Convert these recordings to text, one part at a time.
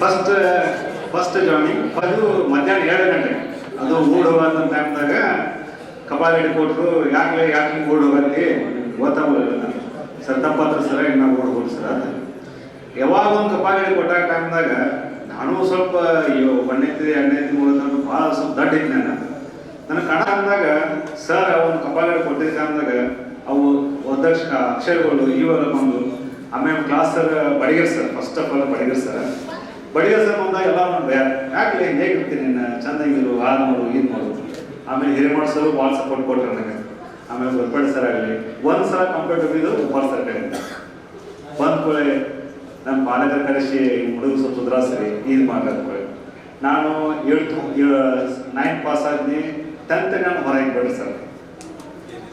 First first joining ಅದು ಮಧ್ಯಾಹ್ನ ಎರಡು ಗಂಟೆ. ಅದು ಮೂಡ್ ಅಂತ ಟೈಮ್ದಾಗ ಕಪಾಲ ಕೊಟ್ಟರು ಯಾಕೆ ಯಾಕೆ ಮೂಡ್ ಹೋಗಲ್ಲಿ ಗೊತ್ತಾಗಲಿಲ್ಲ ನನಗೆ ಸರ್, ತಪ್ಪಾದ್ರು ಸರ, ಇನ್ನು ಹೋಗಿ ಸರ್, ಅಂತ. ಯಾವಾಗ ಒಂದು ಕಪಾಲ ಕೊಟ್ಟಾಗ ಟೈಮ್ದಾಗ ನಾನು ಸ್ವಲ್ಪ, ಅಯ್ಯೋ ಒಂದನೇತಿ ಎರಡನೇತಿ ಮೂರನೇತಿ ಭಾಳ ಸ್ವಲ್ಪ ದಡ್ಡ ಇತ್ತು ನನ್ನ ನನಗೆ ಕಣ ಅಂದಾಗ ಸರ್ ಅವನು ಕಪಾಲ ಕೊಟ್ಟಿದ್ದ ಟೈಮ್ದಾಗ ಅವು ಒದ್ದಕ್ಷ, ಅಕ್ಷರಗಳು ಇವೆಲ್ಲ ಬಂದು ಆಮೇಲೆ class sir Badiger sir first of all Badiger sir Badiger sir ಬಂದಾಗ ಎಲ್ಲ ನಾನು ಬೇರೆ ಯಾಕೆ ಹೇಗೆ ಇರ್ತೀನಿ ನೀನು ಮಾಡು ಆ ನೋಡು ಇದು ನೋಡು ಆಮೇಲೆ ಹಿರೇಮಠ ಸರ್ ಭಾಳ ಸಪೋರ್ಟ್ ಕೊಟ್ಟರು ನನಗೆ. ಆಮೇಲೆ ಗೊರ್ಪೇಟೆ ಸರ್ ಆಗಲಿ, ಒಂದು ಸಲ ಕಂಪೇರ್ ಇದು ಉಪ್ಪಾರ್ ಸರ್ ಕಡೆಯಿಂದ. ಬಂದ ಕೂಡಲೇ ನಮ್ಮ ಪಾಲಕರ ಕರೆಸಿ ಹುಡುಗ ಸ್ವಲ್ಪ ಸುಧಾರಿಸ್ರಿ ಇದು ಮಾಡೋದು ನಾನು ಏಳ್ತು ನೈನ್ತ್ ಪಾಸ್ ಆದ್ನಿ ಟೆಂತ್ ನಾನು ಹೊರಗೆ ಬಿಡ್ರಿ ಸರ್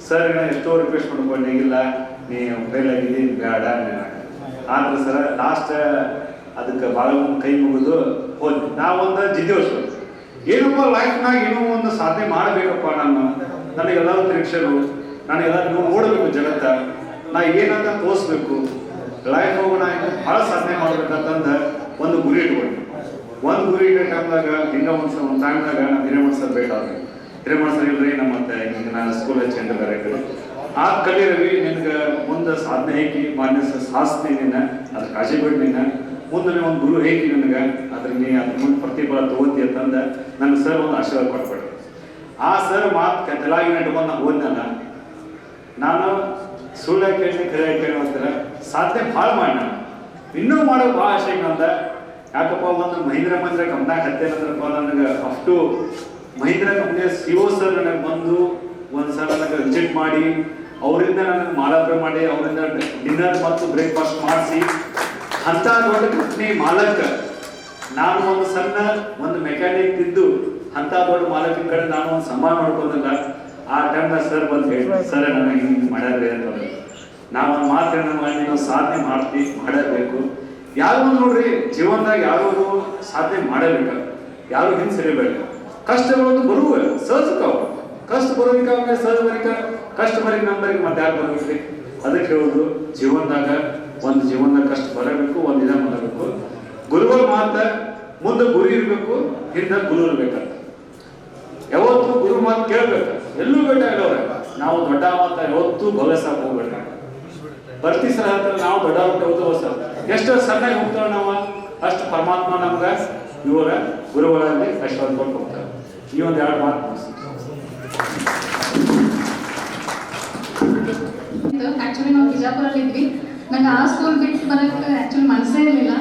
ಸರ್ ನಾನು ಎಷ್ಟೋ ರಿಕ್ವೆಸ್ಟ್ ಮಾಡ್ಕೊಂಡು ಇಲ್ಲ ನೀವು ಫೇಲ್ ಆಗಿದ್ದೀನಿ ಬೇಡ ಆದ್ರೆ ಸರ ಲಾಸ್ಟ್ ಅದಕ್ಕೆ ಭಾಳ ಕೈ ಮುಗಿದು ಹೋದ್ವಿ. ನಾವೊಂದು ಜಿದ್ದೇವ್ ಸರ್ ಏನಪ್ಪ ಲೈಫ್ನಾಗ ಏನೋ ಒಂದು ಸಾಧನೆ ಮಾಡಬೇಕಪ್ಪ ನಾನು. ನನಗೆಲ್ಲರೂ ನಿರೀಕ್ಷೆರು ನನಗೆಲ್ಲ ನೀವು ನೋಡಬೇಕು ಜಗತ್ತ. ನಾ ಏನಂತ ತೋರಿಸ್ಬೇಕು. ಲೈಫ್ ಹೋಗೋಣ ಭಾಳ ಸಾಧನೆ ಮಾಡ್ಬೇಕಂತಂದ ಒಂದು ಗುರಿ ಇಟ್ಕೊಂಡು ಒಂದು ಗುರಿ ಇಟ್ಟ ಟೈಮ್ದಾಗ ಹಿಂಗ ಒಂದು ಒಂದು ಟೈಮ್ದಾಗ ನಾನು ಹಿರೇಮಠ ಸರ್ ಬೇಕಾದ್ರೆ ಹಿರೇಮಠ ಸರ್ ಇಲ್ರಿ ನಮ್ಮ ನಾನು ಸ್ಕೂಲ್ ಹಚ್ಚಿದ್ದಾರೆ ಆ ಕಲಿಯರವಿ ನಿನಗೆ ಮುಂದೆ ಸಾಧನೆ ಹೇಗೆ, ಮಾನ್ಯ ಸಾಧಿಸ್ತೀನಿ ನಿನ್ನ ಅದ್ರ ಕಾಳಜಿ ಬಿಟ್ಟು ನಿನ್ನ ಮುಂದೆ ಒಂದು ಗುರು ಹೇಗೆ ನಿನಗೆ? ಅದ್ರ ನೀ ಅದ್ರ ಮುಂದೆ ಪ್ರತಿಫಲ ತಗೋತಿ ಅಂತಂದ ನನ್ನ ಸರ್ ಒಂದು ಆಶೀರ್ವಾದ ಕೊಟ್ಬಿಡ್ರಿ ಆ ಸರ್ ಮಾತು ಕತ್ತಲಾಗಿ ನಟ್ಕೊಂಡು ನಾನು ಓದ್ನಲ್ಲ, ನಾನು ಸುಳ್ಳ ಕೇಳಿ ಕರೆ ಕೇಳಿ ಅಂತಾರೆ ಸಾಧನೆ ಭಾಳ ಮಾಡಿ ನಾನು. ಇನ್ನೂ ಮಾಡೋ ಭಾಳ ಆಸೆ ಅಂತ ಯಾಕಪ್ಪ ಒಂದು ಮಹೀಂದ್ರ ಮಹೀಂದ್ರ ಕಂಪ್ನಾಗ ಹತ್ತೇನಂದ್ರಪ್ಪ ನನಗೆ ಅಷ್ಟು ಮಹೀಂದ್ರ ಕಂಪ್ನಿಯ ಸಿ ಓ ಸರ್ ನನಗೆ ಬಂದು ಒಂದು ಸಲ ನನಗೆ ವಿಸಿಟ್ ಮಾಡಿ ಅವರಿಂದ ನನಗೆ ಮಾಲಾಪೆ ಮಾಡಿ, ಅವರಿಂದ ಡಿನ್ನರ್ ಮತ್ತು ಬ್ರೇಕ್ಫಾಸ್ಟ್ ಮಾಡಿಸಿ, ಅಂತ ದೊಡ್ಡ ಕಂಪ್ನಿ ಮಾಲಕ ನಾನು ಒಂದು ಸಣ್ಣ ಒಂದು ಮೆಕ್ಯಾನಿಕ್ ಇದ್ದು ಅಂತ ದೊಡ್ಡ ಮಾಲಕಿನ ಕಡೆ ನಾನು ಒಂದು ಮಾಡ್ಕೊಂಡಾಗ ಮಾಡ್ಕೊಂಡಲ್ಲ ಆ ಟೈಮ್ನ ಸರ್ ಬಂದು ಹೇಳಿ ಸರ್ ನನಗೆ ಹಿಂಗೆ ಮಾಡ್ಯಾರ್ರಿ ಅಂತ ನಾವು ಒಂದು ಮಾತು ಮಾಡಿ ನಾವು ಸಾಧನೆ ಮಾಡ್ತಿ, ಮಾಡಬೇಕು. ಯಾರು ನೋಡ್ರಿ, ಜೀವನದಾಗ ಯಾರು ಸಾಧನೆ ಮಾಡಬೇಕು. ಯಾರು ಹಿಂದೆ ಸರಿಬೇಕು ಕಷ್ಟಗಳು ಬರುವ, ಸಹಜಕ್ಕ ಕಷ್ಟ ಬರೋದಕ್ಕೆ ಸಹಜ ಬರೀಕ ಕಷ್ಟ ನಂಬರಿಗೆ ಮತ್ತೆ ಯಾರು ಬರ್ಬೇಕ್ರಿ ಅದಕ್ಕೆ ಹೇಳೋದು ಜೀವನದಾಗ ಒಂದು ಜೀವನದ ಕಷ್ಟ ಬರಬೇಕು, ಒಂದು ಇದ ಮಾಡಬೇಕು ಗುರುಗಳ ಮಾತ ಮುಂದೆ ಗುರು ಇರಬೇಕು, ಹಿಂದೆ ಗುರು ಇರ್ಬೇಕಂತ. ಯಾವತ್ತು ಗುರು ಮಾತು ಕೇಳ್ಬೇಕು. ಎಲ್ಲೂ ಬೇಕಾಗಲ್ಲ ನಾವು ದೊಡ್ಡ ಮಾತ ಯಾವತ್ತೂ ಸಾಕು ಹೋಗ್ಬೇಕ ಬರ್ತಿ ಸಲ ನಾವು ದೊಡ್ಡ ಹೋಗ್ತಾ ಸರ್ ಎಷ್ಟು ಸಣ್ಣಾಗಿ ಹೋಗ್ತೇವೆ ನಾವು, ಅಷ್ಟು ಪರಮಾತ್ಮ ನಮ್ಗೆ ಇವರ ಗುರುಗಳಲ್ಲಿ ಆಶೀರ್ವಾದ ಕೊಟ್ಟು ಹೋಗ್ತಾರೆ ಈ ಒಂದು ಎರಡು ಮಾತು ಆಕ್ಚುಲಿ ನಾವು ಬಿಜಾಪುರಲ್ಲಿ ಇದ್ವಿ. ನಂಗೆ ಆ ಸ್ಕೂಲ್ ಬಿಟ್ಟು ಬರೋಕ್ಕೆ ಆ್ಯಕ್ಚುಲಿ ಮನಸ್ಸೇ ಇರಲಿಲ್ಲ.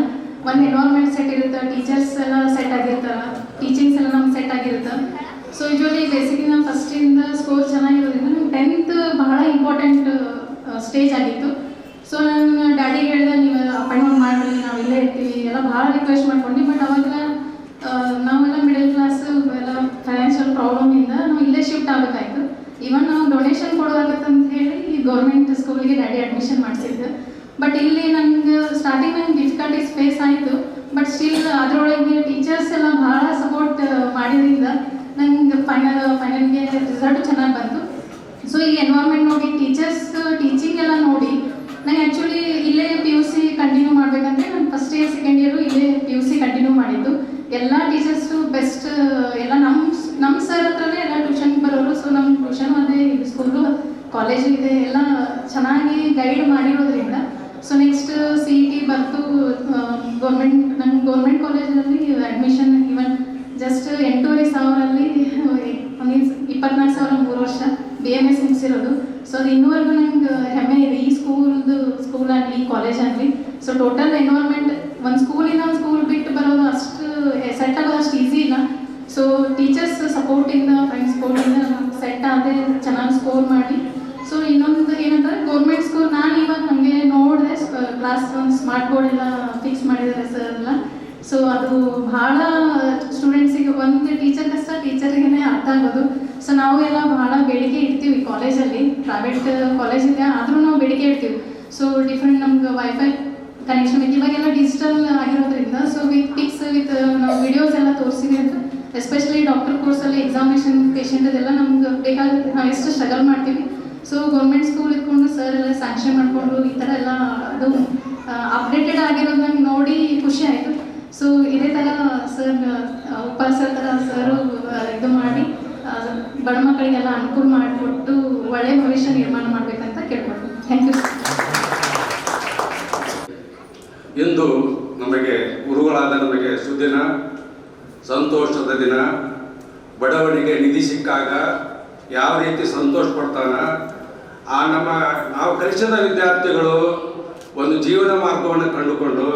ಒಂದು ಎನ್ವೈರ್ಮೆಂಟ್ ಸೆಟ್ ಇರುತ್ತೆ ಟೀಚರ್ಸ್ ಎಲ್ಲ ಸೆಟ್ ಆಗಿರ್ತಾರೆ ಟೀಚಿಂಗ್ಸ್ ಎಲ್ಲ ನಮ್ಗೆ ಸೆಟ್ ಆಗಿರುತ್ತೆ. ಸೊ ಯೂಶ್ವಲಿ ಬೇಸಿಕಲಿ ನಾವು ಫಸ್ಟಿಂದ ಸ್ಕೋರ್ ಚೆನ್ನಾಗಿರೋದ್ರಿಂದ ನಂಗೆ ಟೆಂತ್ ಬಹಳ ಇಂಪಾರ್ಟೆಂಟ್ ಸ್ಟೇಜ್ ಆಗಿತ್ತು. ಸೊ ನನ್ನ ಡ್ಯಾಡಿ ಹೇಳಿದೆ, ನೀವು ಅಪಾಯಿಂಟ್ಮೆಂಟ್ ಮಾಡಿರಿ, ನಾವು ಇಲ್ಲೇ ಇರ್ತೀವಿ. ಎಲ್ಲ ಭಾಳ ರಿಕ್ವೆಸ್ಟ್ ಮಾಡ್ಕೊಂಡು ಬಟ್ ಅವಾಗ ನಾವೆಲ್ಲ ಮಿಡಲ್ ಕ್ಲಾಸ್ ಎಲ್ಲ ಫೈನಾನ್ಷಿಯಲ್ ಪ್ರಾಬ್ಲಮಿಂದ ನಾವು ಇಲ್ಲೇ ಶಿಫ್ಟ್ ಆಗಬೇಕಾಯ್ತು. ಇವನ್ ನಾವು ಡೊನೇಷನ್ ಕೊಡೋದಾಗತ್ತಂತ ಹೇಳಿ ಈ ಗೌರ್ಮೆಂಟ್ ಸ್ಕೂಲ್ಗೆ ಡ್ಯಾಡಿ ಅಡ್ಮಿಷನ್ ಮಾಡಿಸಿದ್ದು ಬಟ್ ಇಲ್ಲಿ ನಂಗೆ ಸ್ಟಾರ್ಟಿಂಗ್ ನಂಗೆ ಡಿಫಿಕಲ್ಟೀಸ್ ಫೇಸ್ ಆಯಿತು. ಬಟ್ ಸ್ಟಿಲ್ ಅದರೊಳಗೆ ಟೀಚರ್ಸ್ ಎಲ್ಲ ಭಾಳ ಸಪೋರ್ಟ್ ಮಾಡಿದ್ರಿಂದ ನಂಗೆ ಫೈನಲ್ ಫೈನಲ್ಗೆ ರಿಸಲ್ಟ್ ಚೆನ್ನಾಗಿ ಬಂತು. ಸೊ ಈ ಎನ್ವೈರ್ಮೆಂಟ್ ನೋಡಿ ಟೀಚರ್ಸ್ ಟೀಚಿಂಗ್ ಎಲ್ಲ ನೋಡಿ ನಂಗೆ ಆ್ಯಕ್ಚುಲಿ ಇಲ್ಲೇ ಪಿ ಯು ಸಿ ಕಂಟಿನ್ಯೂ ಮಾಡಬೇಕಂದ್ರೆ ನಾನು ಫಸ್ಟ್ ಇಯರ್ ಸೆಕೆಂಡ್ ಇಯರು ಇಲ್ಲೇ ಪಿ ಯು ಸಿ ಕಂಟಿನ್ಯೂ ಮಾಡಿದ್ದು ಎಲ್ಲ ಟೀಚರ್ಸು ಬೆಸ್ಟ್ ಎಲ್ಲ ನಮ್ಮ ನಮ್ಮ ಸರ್ ಹತ್ರನೇ ಎಲ್ಲ ಟ್ಯೂಷನ್ ಬರೋರು ಸೊ ನಮ್ಮ ಟ್ಯೂಷನ್ ಅದೇ ಸ್ಕೂಲು ಕಾಲೇಜು ಇದೆ ಎಲ್ಲ ಚೆನ್ನಾಗಿ ಗೈಡ್ ಮಾಡಿರೋದ್ರಿಂದ so next C E T ಬರ್ತು ಗೌರ್ಮೆಂಟ್ ನಂಗೆ ಗೌರ್ಮೆಂಟ್ ಕಾಲೇಜಲ್ಲಿ ಅಡ್ಮಿಷನ್ ಇವನ್ ಜಸ್ಟ್ ಎಂಟೂವರೆ ಸಾವಿರಲ್ಲಿ ಮೀನ್ಸ್ ಇಪ್ಪತ್ನಾಲ್ಕು ಸಾವಿರ ಮೂರು ವರ್ಷ ಬಿ ಎಂ ಎಸ್ ಮುಗಿಸಿರೋದು ಸೊ ಅದು ಇನ್ನೂವರೆಗೂ ನಂಗೆ ಹೆಮ್ಮೆ ಇದೆ ಈ ಸ್ಕೂಲ್ದು ಸ್ಕೂಲ್ ಆಗಲಿ ಕಾಲೇಜ್ ಆಗಲಿ ಸೊ ಟೋಟಲ್ ಎನ್ವೈರ್ಮೆಂಟ್ ಒಂದು ಸ್ಕೂಲಿನ ಒಂದು ಸ್ಕೂಲ್ ಬಿಟ್ಟು ಬರೋದು ಅಷ್ಟು ಸೆಟ್ ಆಗೋದು ಅಷ್ಟು ಈಸಿ ಇಲ್ಲ ಸೊ ಟೀಚರ್ಸ್ ಸಪೋರ್ಟಿಂದ ಫ್ರೆಂಡ್ಸ್ ಸಪೋರ್ಟಿಂದ ಸೆಟ್ ಆದೆ ಚೆನ್ನಾಗಿ ಸ್ಕೋರ್ ಮಾಡಿ. ಸೊ ಇನ್ನೊಂದು ಏನಂದ್ರೆ ಗೌರ್ಮೆಂಟ್ ಸ್ಕೂಲ್ ನಾನು ಇವಾಗ ನಮಗೆ ನೋಡಿದೆ ಕ್ಲಾಸ್ ಒಂದು ಸ್ಮಾರ್ಟ್ ಬೋರ್ಡ್ ಎಲ್ಲ ಫಿಕ್ಸ್ ಮಾಡಿದ್ದಾರೆ ಸರ್ ಎಲ್ಲ. ಸೊ ಅದು ಭಾಳ ಸ್ಟೂಡೆಂಟ್ಸಿಗೆ ಒಂದು ಟೀಚರ್ ಕಷ್ಟ ಟೀಚರ್ಗೆ ಅರ್ಥ ಆಗೋದು. ಸೊ ನಾವು ಎಲ್ಲ ಭಾಳ ಬೇಡಿಕೆ ಇಡ್ತೀವಿ ಕಾಲೇಜಲ್ಲಿ ಪ್ರೈವೇಟ್ ಕಾಲೇಜ್ ಇದೆ, ಆದರೂ ನಾವು ಬೇಡಿಕೆ ಇಡ್ತೀವಿ. ಸೊ ಡಿಫ್ರೆಂಟ್ ನಮ್ಗೆ ವೈಫೈ ಕನೆಕ್ಷನ್ ಇವಾಗೆಲ್ಲ ಡಿಜಿಟಲ್ ಆಗಿರೋದ್ರಿಂದ ಸೊ ವಿತ್ ಪಿಕ್ಸ್ ವಿತ್ ನಾವು ವಿಡಿಯೋಸ್ ಎಲ್ಲ ತೋರಿಸಿದೆ ಅಂತ. ಎಸ್ಪೆಷಲಿ ಡಾಕ್ಟರ್ ಕೋರ್ಸಲ್ಲಿ ಎಕ್ಸಾಮಿನೇಷನ್ ಪೇಷಂಟ್ ಅದೆಲ್ಲ ನಮ್ಗೆ ಬೇಕಾಗುತ್ತೆ ನಾವು ಎಷ್ಟು ಸ್ಟ್ರಗಲ್ ಮಾಡ್ತೀವಿ. ಸೊ ಗೌರ್ಮೆಂಟ್ ಸ್ಕೂಲ್ ಇಟ್ಕೊಂಡು ಸರ್ ಎಲ್ಲ ಸ್ಯಾಂಕ್ಷನ್ ಮಾಡಿಕೊಂಡು ಈ ಥರ ಎಲ್ಲ ಅದು ಅಪ್ಡೇಟೆಡ್ ಆಗಿರೋದು ನಂಗೆ ನೋಡಿ ಖುಷಿ ಆಯಿತು. ಸೊ ಇದೇ ಥರ ಸರ್ ಉಪ ಸರ್ ಥರ ಸರು ಇದು ಮಾಡಿ ಬಡ ಮಕ್ಕಳಿಗೆಲ್ಲ ಅನುಕೂಲ ಮಾಡಿಕೊಟ್ಟು ಒಳ್ಳೆಯ ಭವಿಷ್ಯ ನಿರ್ಮಾಣ ಮಾಡಬೇಕಂತ ಕೇಳ್ಕೊಳ್ತೀನಿ ಥ್ಯಾಂಕ್ ಯು ಇಂದು ನಮಗೆ ಗುರುಗಳಾದ ನಮಗೆ ಸುದಿನ ಸಂತೋಷದ ದಿನ. ಬಡವನಿಗೆ ನಿಧಿ ಸಿಕ್ಕಾಗ ಯಾವ ರೀತಿ ಸಂತೋಷ ಪಡ್ತಾನ? ಆ ನಮ್ಮ, ನಾವು ಕಲಿಸಿದ ವಿದ್ಯಾರ್ಥಿಗಳು ಒಂದು ಜೀವನ ಮಾರ್ಗವನ್ನು ಕಂಡುಕೊಂಡು,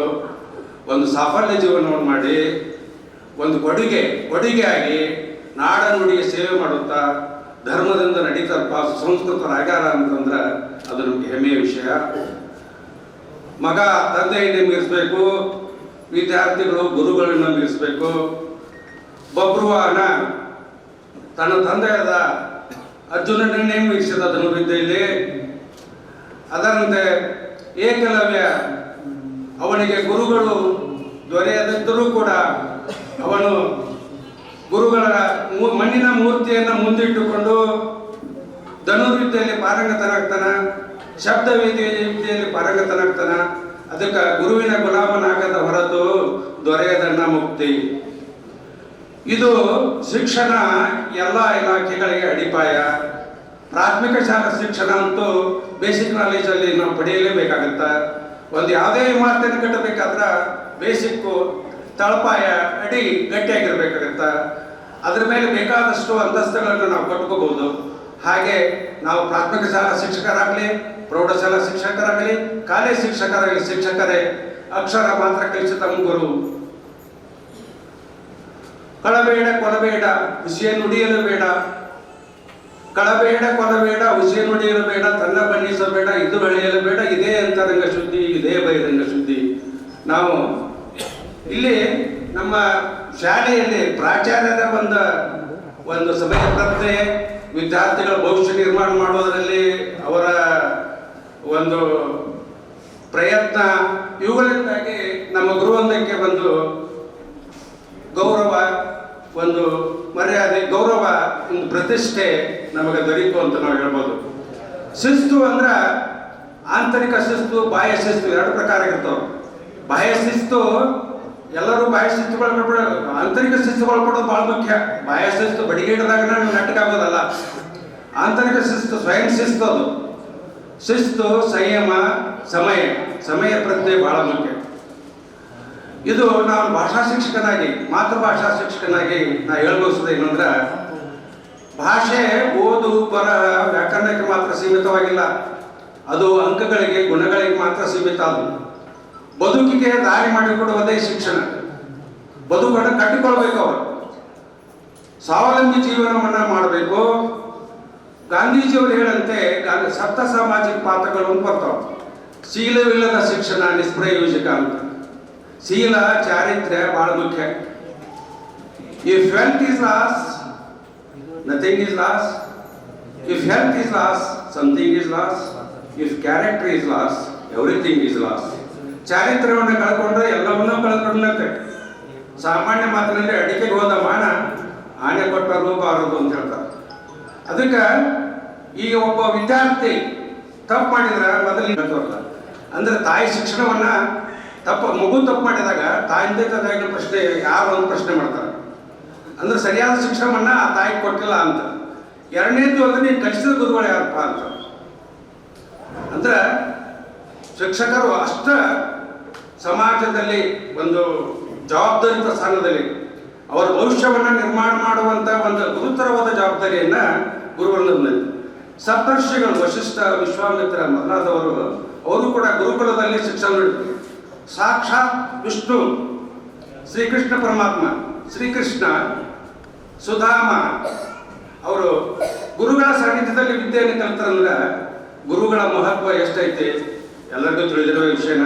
ಒಂದು ಸಾಫಲ್ಯ ಜೀವನವನ್ನು ಮಾಡಿ, ಒಂದು ಕೊಡುಗೆ, ಕೊಡುಗೆಯಾಗಿ ನಾಡ ನುಡಿಗೆ ಸೇವೆ ಮಾಡುತ್ತಾ ಧರ್ಮದಿಂದ ನಡೀತಾರಪ್ಪ ಸುಸಂಸ್ಕೃತರಾಗ್ಯಾರ ಅಂತಂದ್ರೆ ಅದು ನಮಗೆ ಹೆಮ್ಮೆಯ ವಿಷಯ. ಮಗ, ತಂದೆಯನ್ನು ಮೀರಿಸಬೇಕು ವಿದ್ಯಾರ್ಥಿಗಳು, ಗುರುಗಳನ್ನು ಮೀರಿಸಬೇಕು ಬಬ್ರುವಾಹನ ತನ್ನ ತಂದೆಯಾದ ಅರ್ಜುನನನ್ನೇ ಮೀರಿಸಿದ ಧನುರ್ವಿದ್ಯೆಯಲ್ಲಿ. ಅದರಂತೆ ಏಕಲವ್ಯ, ಅವನಿಗೆ ಗುರುಗಳು ದೊರೆಯದಿದ್ದರೂ ಕೂಡ ಅವನು ಗುರುಗಳ ಮಣ್ಣಿನ ಮೂರ್ತಿಯನ್ನು ಮುಂದಿಟ್ಟುಕೊಂಡು ಧನುರ್ವಿದ್ಯೆಯಲ್ಲಿ ಪಾರಂಗತನಾಗ್ತಾನ ಶಬ್ದ ವಿದ್ಯೆಯಲ್ಲಿ ಪಾರಂಗತನಾಗ್ತಾನ. ಅದಕ್ಕೆ ಗುರುವಿನ ಗುಲಾಮನಾಗದ ಹೊರತು ದೊರೆಯದಣ್ಣ ಮುಕ್ತಿ. ಇದು ಶಿಕ್ಷಣ ಎಲ್ಲ ಇಲಾಖೆಗಳಿಗೆ ಅಡಿಪಾಯ. ಪ್ರಾಥಮಿಕ ಶಾಲಾ ಶಿಕ್ಷಣ ಅಂತೂ ಬೇಸಿಕ್ ನಾಲೆಜಲ್ಲಿ ನಾವು ಪಡೆಯಲೇಬೇಕಾಗತ್ತ? ಒಂದು ಯಾವುದೇ ಇಮಾರತೆಯನ್ನು ಕಟ್ಟಬೇಕಾದ್ರೆ ಬೇಸಿಕ್ಕು ತಳಪಾಯ ಅಡಿ ಗಟ್ಟಿಯಾಗಿರ್ಬೇಕಾಗತ್ತ? ಅದ್ರ ಮೇಲೆ ಬೇಕಾದಷ್ಟು ಅಂತಸ್ತುಗಳನ್ನು ನಾವು ಕಟ್ಕೋಬಹುದು. ಹಾಗೆ ನಾವು ಪ್ರಾಥಮಿಕ ಶಾಲಾ ಶಿಕ್ಷಕರಾಗಲಿ, ಪ್ರೌಢಶಾಲಾ ಶಿಕ್ಷಕರಾಗಲಿ, ಕಾಲೇಜ್ ಶಿಕ್ಷಕರಾಗಲಿ ಶಿಕ್ಷಕರೇ ಅಕ್ಷರ ಮಾತ್ರ ಕಲಿಸಿದ ಗುರು ಕಳಬೇಡ ಕೊಲಬೇಡ ಹುಸಿಯ ನುಡಿಯಲು ಬೇಡ. ಕಳಬೇಡ ಕೊಲಬೇಡ ಹುಸಿಯ ನುಡಿಯಲು ಬೇಡ, ತನ್ನ ಬಣ್ಣಿಸಬೇಡ ಇದು ಬೆಳೆಯಲು ಬೇಡ, ಇದೇ ಅಂತರಂಗ ಶುದ್ಧಿ, ಇದೇ ಬಹಿರಂಗ ಶುದ್ಧಿ. ನಾವು ಇಲ್ಲಿ ನಮ್ಮ ಶಾಲೆಯಲ್ಲಿ ಪ್ರಾಚಾರ್ಯರ ಒಂದು ಒಂದು ಸಮಯ ಪ್ರಜ್ಞೆ, ವಿದ್ಯಾರ್ಥಿಗಳ ಭವಿಷ್ಯ ನಿರ್ಮಾಣ ಮಾಡುವುದರಲ್ಲಿ ಅವರ ಒಂದು ಪ್ರಯತ್ನ, ಇವುಗಳಿಂದಾಗಿ ನಮ್ಮ ಗುರುವೊಂದಕ್ಕೆ ಒಂದು ಗೌರವ ಒಂದು ಮರ್ಯಾದೆ, ಗೌರವ ಒಂದು ಪ್ರತಿಷ್ಠೆ ನಮಗೆ ದೊರೀತು ಅಂತ ನಾವು ಹೇಳ್ಬೋದು. ಶಿಸ್ತು ಅಂದ್ರ ಆಂತರಿಕ ಶಿಸ್ತು, ಬಾಹ್ಯ ಶಿಸ್ತು ಎರಡು ಪ್ರಕಾರ ಇರ್ತಾವೆ. ಬಾಹ್ಯ ಶಿಸ್ತು, ಎಲ್ಲರೂ ಬಾಹ್ಯ ಶಿಸ್ತುಗಳು ಆಂತರಿಕ ಶಿಸ್ತುಗಳು ಕೊಡೋದು ಬಹಳ ಮುಖ್ಯ. ಬಾಹ್ಯ ಶಿಸ್ತು ಬಡಿಗೇಟದಾಗ ನಾಟಕ ಆಗೋದಲ್ಲ ಆಂತರಿಕ ಶಿಸ್ತು ಸ್ವಯಂ ಶಿಸ್ತು ಅದು ಶಿಸ್ತು ಸಂಯಮ, ಸಮಯ. ಸಮಯ ಪ್ರಜ್ಞೆ ಬಹಳ ಮುಖ್ಯ. ಇದು ನಾನು ಭಾಷಾ ಶಿಕ್ಷಕನಾಗಿ ಮಾತೃಭಾಷಾ ಶಿಕ್ಷಕನಾಗಿ ನಾ ಹೇಳ್ಬೋಸೋದು ಏನಂದ್ರೆ, ಭಾಷೆ ಓದು, ಬರಹ, ವ್ಯಾಕರಣಕ್ಕೆ ಮಾತ್ರ ಸೀಮಿತವಾಗಿಲ್ಲ. ಅದು ಅಂಕಗಳಿಗೆ, ಗುಣಗಳಿಗೆ ಮಾತ್ರ ಸೀಮಿತ ಅದು. ಬದುಕಿಗೆ ದಾರಿ ಮಾಡಿಕೊಡುವುದೇ ಶಿಕ್ಷಣ. ಬದುಕನ್ನು ಕಟ್ಟಿಕೊಳ್ಬೇಕು ಅವರು. ಸ್ವಾವಲಂಬಿ ಜೀವನವನ್ನು ಮಾಡಬೇಕು. ಗಾಂಧೀಜಿಯವರು ಹೇಳಂತೆ ಸಪ್ತ ಸಾಮಾಜಿಕ ಪಾತ್ರಗಳು ಬರ್ತಾವ. ಶೀಲವಿಲ್ಲದ ಶಿಕ್ಷಣ ನಿಷ್ಪ್ರಯೋಜಕ ಅಂತ. ಶೀಲ ಚಾರಿತ್ರ್ಯ ಬಹಳ ಮುಖ್ಯ if health is lost nothing is lost if health is lost something is lost if character is lost everything is lost ಚಾರಿತ್ರ್ಯವನ್ನು ಕಳ್ಕೊಂಡ್ರೆ ಎಲ್ಲವನ್ನೂ ಕಳ್ಕೊಂಡಂತೆ ಸಾಮಾನ್ಯ ಮಾತಿನಲ್ಲಿ ಅಡಿಕೆಗೆ ಹೋದ ಮಾನ, ಆನೆ ಕೊಟ್ಟ ರೂಪ ಆರೋದು ಅಂತ ಹೇಳ್ತಾರೆ. ಅದಕ್ಕೆ ಈಗ ಒಬ್ಬ ವಿದ್ಯಾರ್ಥಿ ತಪ್ಪು ಮಾಡಿದ್ರೆ ಮೊದಲಿಗೆ ಅಂದ್ರೆ ತಾಯಿ ಶಿಕ್ಷಣವನ್ನ ತಪ್ಪು, ಮಗು ತಪ್ಪು ಮಾಡಿದಾಗ ತಾಯಿಂದ ತಾಯಿಗಳ ಪ್ರಶ್ನೆ, ಯಾರು ಒಂದು ಪ್ರಶ್ನೆ ಮಾಡ್ತಾರೆ. ಅಂದ್ರೆ ಸರಿಯಾದ ಶಿಕ್ಷಣವನ್ನ ಆ ತಾಯಿ ಕೊಟ್ಟಿಲ್ಲ ಅಂತ. ಎರಡನೇದು ಅಂದ್ರೆ ನೀನು ಕಲಿಸಿದ ಗುರುಗಳು ಯಾರಪ್ಪ ಅಂತ. ಅಂದ್ರೆ ಶಿಕ್ಷಕರು ಅಷ್ಟ ಸಮಾಜದಲ್ಲಿ ಒಂದು ಜವಾಬ್ದಾರಿತ ಸ್ಥಾನದಲ್ಲಿ ಅವರ ಭವಿಷ್ಯವನ್ನ ನಿರ್ಮಾಣ ಮಾಡುವಂತ ಒಂದು ಗುರುತರವಾದ ಜವಾಬ್ದಾರಿಯನ್ನ ಗುರುಗಳು ಸಪ್ತರ್ಷಿಗಳು ವಶಿಷ್ಠ ವಿಶ್ವಾಮಿತ್ರ ಮೊದಲಾದವರು ಅವರು ಕೂಡ ಗುರುಕುಲದಲ್ಲಿ ಶಿಕ್ಷಣ ನೀಡಿದರು. ಸಾಕ್ಷಾತ್ ವಿಷ್ಣು, ಶ್ರೀಕೃಷ್ಣ ಪರಮಾತ್ಮ, ಶ್ರೀಕೃಷ್ಣ ಸುಧಾಮ. ಅವರು ಗುರುಗಳ ಸಾನ್ನಿಧ್ಯದಲ್ಲಿ ವಿದ್ಯೆಯನ್ನು ಕಲಿತಾರಂದ್ರೆ ಗುರುಗಳ ಮಹತ್ವ ಎಷ್ಟೈತೆ ಎಲ್ಲರಿಗೂ ತಿಳಿದಿರುವ ವಿಷಯನ.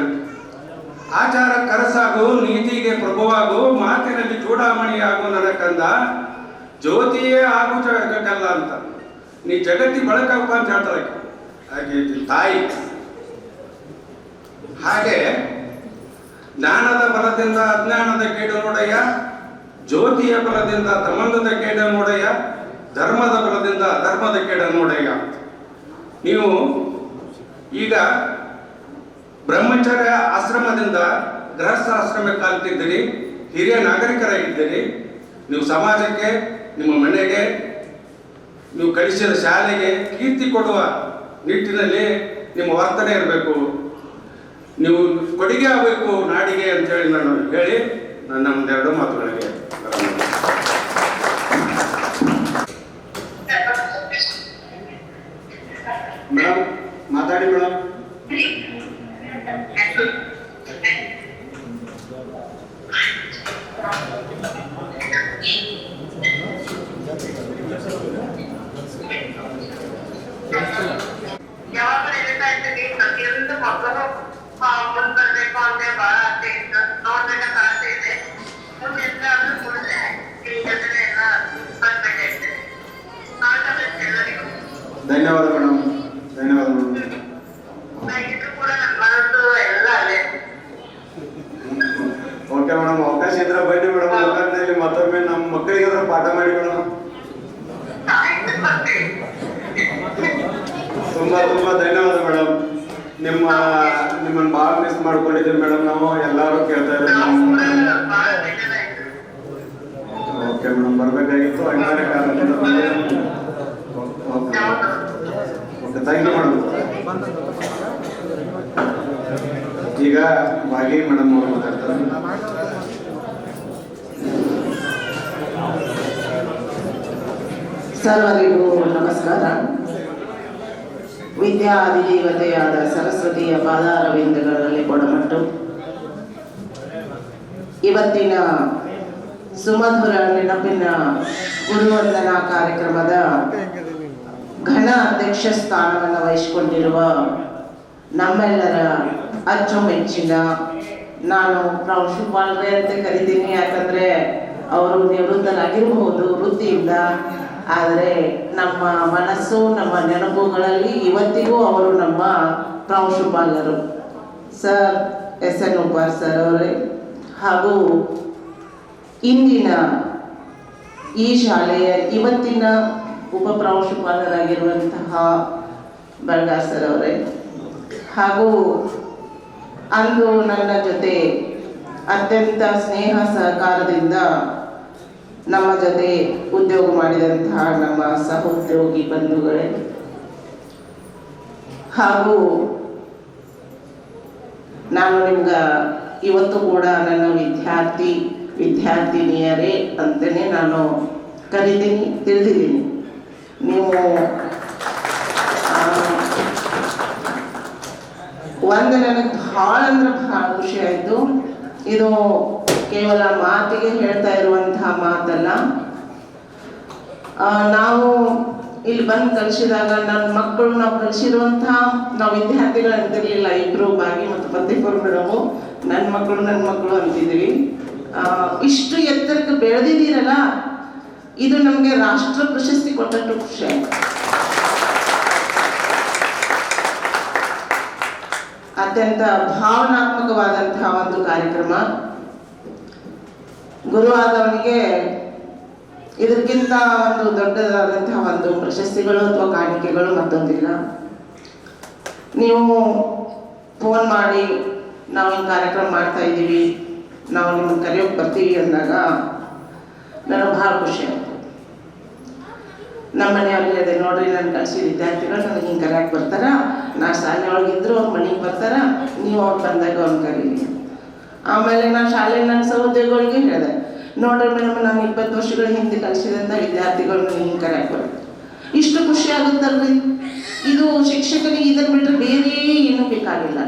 ಆಚಾರ ಕರಸಾಗು, ನೀತಿಗೆ ಪ್ರಭುವಾಗು, ಮಾತಿನಲ್ಲಿ ಚೂಡಾಮಣಿಯಾಗು ನನ್ನ ಕಂದ, ಜ್ಯೋತಿಯೇ ಆಗು ಜಗಕ್ಕಲ್ಲ ಅಂತ. ನೀ ಜಗತ್ತಿ ಬಳಕಪ್ಪ ಅಂತ ಹೇಳ್ತಾರೆ ಹಾಗೆ ತಾಯಿ. ಹಾಗೆ ಜ್ಞಾನದ ಬಲದಿಂದ ಅಜ್ಞಾನದ ಕೇಡು ನೋಡಯ್ಯ, ಜ್ಯೋತಿಯ ಬಲದಿಂದ ತಮಂದದ ಕೇಡ ನೋಡಯ್ಯ, ಧರ್ಮದ ಬಲದಿಂದ ಅಧರ್ಮದ ಕೇಡ ನೋಡಯ್ಯ. ನೀವು ಈಗ ಬ್ರಹ್ಮಚರ್ಯ ಆಶ್ರಮದಿಂದ ಗೃಹಸ್ಥ ಆಶ್ರಮಕ್ಕೆ ಕಾಲ್ತಿದ್ದೀರಿ, ಹಿರಿಯ ನಾಗರಿಕರಾಗಿದ್ದೀರಿ, ನೀವು ಸಮಾಜಕ್ಕೆ, ನಿಮ್ಮ ಮನೆಗೆ, ನೀವು ಕಳಿಸಿದ ಶಾಲೆಗೆ ಕೀರ್ತಿ ಕೊಡುವ ನಿಟ್ಟಿನಲ್ಲಿ ನಿಮ್ಮ ವರ್ತನೆ ಇರಬೇಕು. ನೀವು ಕೊಡುಗೆ ಆಗಬೇಕು ನಾಡಿಗೆ ಅಂತೇಳಿ ನಾನು ಹೇಳಿ ನನ್ನ ಒಂದೆರಡು ಮಾತುಗಳಿಗೆ ಬರೋಣ. ಮೇಡಮ್ ಮಾತಾಡಿ ಮೇಡಮ್ ಯಾವಾಗ ನಡೀತಾ ಇರ್ತೀನಿ ಪ್ರತಿಯೊಂದು ಮಕ್ಕಳು ಮುಂದೆ ಬರ್ಬೇಕು ಅಂದ್ರೆ ಬಹಳ ಆಸೆ ಇತ್ತು ನೋಡ್ಬೇಕಂತ ಆಸೆ ಇದೆ ಮುಂದೆ ಎಂತಾದ್ರೂ ಮುಂದೆ ಈ ಜೊತೆ ಎಲ್ಲ ಬರ್ಬೇಕಾಯ್ತು ಆಲ್ ದ ಬೆಸ್ಟ್ ಎಲ್ಲರಿಗೂ ಧನ್ಯವಾದ ಮೇಡಮ್ ಧನ್ಯವಾದ ಮೇಡಮ್ ಇದು ಕೂಡ ನನ್ನ ಮನಸ್ಸು ಎಲ್ಲ ಅಲ್ಲೇ ಓಕೆ ಮೇಡಮ್ ಅವಕಾಶ ಇದ್ರೆ ಬನ್ನಿ ಮೇಡಮ್ ಅವಕಾಶದಲ್ಲಿ ಮತ್ತೊಮ್ಮೆ ನಮ್ಮ ಮಕ್ಕಳಿಗೆ ಅದ್ರ ಪಾಠ ಮಾಡಿ ಮೇಡಮ್ ಆಯ್ತು ಬರ್ತೀನಿ ತುಂಬಾ ತುಂಬಾ ಧನ್ಯವಾದ ಮೇಡಮ್ ನಿಮ್ಮ ನಿಮ್ಮನ್ನ ಭಾಳ ಮಿಸ್ ಮಾಡ್ಕೊಂಡಿದ್ದೀವಿ ಮೇಡಮ್ ನಾವು ಎಲ್ಲರೂ ಕೇಳ್ತಾ ನಾವು ಕೂಡ ಇದ್ದೀವಿ ಬಹಳ ಬೇಜಾರಾಯ್ತು ಓಕೆ ಮೇಡಮ್ ಬರ್ಬೇಕಾಗಿತ್ತು ಅನಿವಾರ್ಯ ಕಾರಣದಿಂದ ಬಂದೆ. ಓಕೆ ಯಾವುದು ಓಕೆ ಥ್ಯಾಂಕ್ ಯು ಮೇಡಮ್ ಈಗ ಬಾಗಿ ಮೇಡಮ್ ಅವರು ಮಾತಾಡ್ತಾರೆ. ಸರ್ವರಿಗೂ ನಮಸ್ಕಾರ. ವಿದ್ಯಾ ಅಧಿದೇವತೆಯಾದ ಸರಸ್ವತಿಯ ಪಾದಾರವಿಂದಗಳಲ್ಲಿ ಕೊಡಮಟ್ಟು. ಇವತ್ತಿನ ಸುಮಧುರ ನೆನಪಿನ ಗುರುವಂದನಾ ಕಾರ್ಯಕ್ರಮದ ಘನ ಅಧ್ಯಕ್ಷ ಸ್ಥಾನವನ್ನು ವಹಿಸಿಕೊಂಡಿರುವ ನಮ್ಮೆಲ್ಲರ ಅಚ್ಚುಮೆಚ್ಚಿನ ನಾನು ಪ್ರಾಂಶುಪಾಲರೇ ಅಂತ ಕರಿತೀನಿ, ಯಾಕಂದ್ರೆ ಅವರು ನಿವೃತ್ತರಾಗಿರಬಹುದು ವೃತ್ತಿಯಿಂದ. ಆದರೆ ನಮ್ಮ ಮನಸ್ಸು, ನಮ್ಮ ನೆನಪುಗಳಲ್ಲಿ ಇವತ್ತಿಗೂ ಅವರು ನಮ್ಮ ಪ್ರಾಂಶುಪಾಲರು sir, S N Upar sir ಅವರೇ. ಹಾಗೂ ಇಂದಿನ ಈ ಶಾಲೆಯ ಇವತ್ತಿನ ಉಪ ಪ್ರಾಂಶುಪಾಲರಾಗಿರುವಂತಹ ಬಳ್ಗಾರ್ ಸರ್ ಅವರೇ. ಹಾಗೂ ಅಂದು ನನ್ನ ಜೊತೆ ಅತ್ಯಂತ ಸ್ನೇಹ ಸಹಕಾರದಿಂದ ನಮ್ಮ ಜೊತೆ ಉದ್ಯೋಗ ಮಾಡಿದಂತಹ ನಮ್ಮ ಸಹೋದ್ಯೋಗಿ ಬಂಧುಗಳೇ. ಹಾಗೂ ನಾನು ನಿಮ್ಗೆ ಇವತ್ತು ಕೂಡ ನನ್ನ ವಿದ್ಯಾರ್ಥಿ, ವಿದ್ಯಾರ್ಥಿನಿಯರೇ ಅಂತಲೇ ನಾನು ಕರಿತೀನಿ, ತಿಳಿದಿದ್ದೀನಿ. ನೀವು ಆ, ಒಂದು ನನಗೆ ಭಾಳ ಅಂದ್ರೆ ಭಾಳ ಖುಷಿ ಆಯಿತು. ಇದು ಕೇವಲ ಮಾತಿಗೆ ಹೇಳ್ತಾ ಇರುವಂತಹ ಮಾತಲ್ಲ. ನಾವು ಇಲ್ಲಿ ಬಂದು ಕಲಿಸಿದಾಗ ನನ್ನ ಮಕ್ಕಳು ನಾವು ಕಲಿಸಿರುವಂತಹ, ನಾವು ವಿದ್ಯಾರ್ಥಿಗಳು ಅಂತಿರಲಿಲ್ಲ, ಇಬ್ರು ಬಾಗಿ ಮತ್ತು ಪತ್ತಿಪುರ ಮೇಡಮು ನನ್ನ ಮಕ್ಕಳು ನನ್ನ ಮಕ್ಕಳು ಅಂತಿದ್ವಿ. ಇಷ್ಟು ಎತ್ತರಕ್ಕೆ ಬೆಳೆದಿದ್ದೀರಲ್ಲ, ಇದು ನಮಗೆ ರಾಷ್ಟ್ರ ಪ್ರಶಸ್ತಿ ಕೊಟ್ಟಷ್ಟು ಖುಷಿ ಆಯ್ತು. ಅತ್ಯಂತ ಭಾವನಾತ್ಮಕವಾದಂತಹ ಒಂದು ಕಾರ್ಯಕ್ರಮ. ಗುರು ಆದವನಿಗೆ ಇದಕ್ಕಿಂತ ಒಂದು ದೊಡ್ಡದಾದಂತಹ ಒಂದು ಪ್ರಶಸ್ತಿಗಳು ಅಥವಾ ಕಾಣಿಕೆಗಳು ಮತ್ತೊಂದಿಲ್ಲ. ನೀವು ಫೋನ್ ಮಾಡಿ, ನಾವು ಈ ಕಾರ್ಯಕ್ರಮ ಮಾಡ್ತಾ ಇದ್ದೀವಿ, ನಾವು ನಿಮ್ಮ ಕರೆಯೋಕೆ ಬರ್ತೀವಿ ಅಂದಾಗ, ನನಗೆ ಭಾಳ ಖುಷಿ ನಮ್ಮ ಮನೆಯವ್ರಿಗೆ ಅದೇ ನೋಡ್ರಿ ನನ್ನ ಕಳಿಸಿ ವಿದ್ಯಾರ್ಥಿಗಳು ನನಗೆ ಹಿಂಗೆ ಕರೆಯಕ್ಕೆ ಬರ್ತಾರ. ನಾ ಶಾಲೆ ಒಳಗಿದ್ರು ಅವ್ರ ಮನೆಗೆ ಬರ್ತಾರ, ನೀವು ಅವ್ರು ಬಂದಾಗ ಅವ್ರನ್ನ ಕರೀರಿ ಆಮೇಲೆ ನಾನು ಶಾಲೆ ನನ್ನ ಸಹೋದ್ಯೋಗಿಗಳಿಗೆ ಹೇಳಿದೆ, ನೋಡ್ರಿ ಮೇಡಮ್, ನಾನು ಇಪ್ಪತ್ತು ವರ್ಷಗಳ ಹಿಂದೆ ಕಲಿಸಿದಂಥ ನನಗೆ ಹಿಂಗೆ ಕರೆಯಕ್ಕೆ ಬರುತ್ತೆ. ಇಷ್ಟು ಖುಷಿ ಆಗುತ್ತಲ್ರಿ? ಇದು ಶಿಕ್ಷಕನಿಗೆ ಇದನ್ನು ಬಿಟ್ಟರೆ ಬೇರೆ ಏನೂ ಬೇಕಾಗಿಲ್ಲ.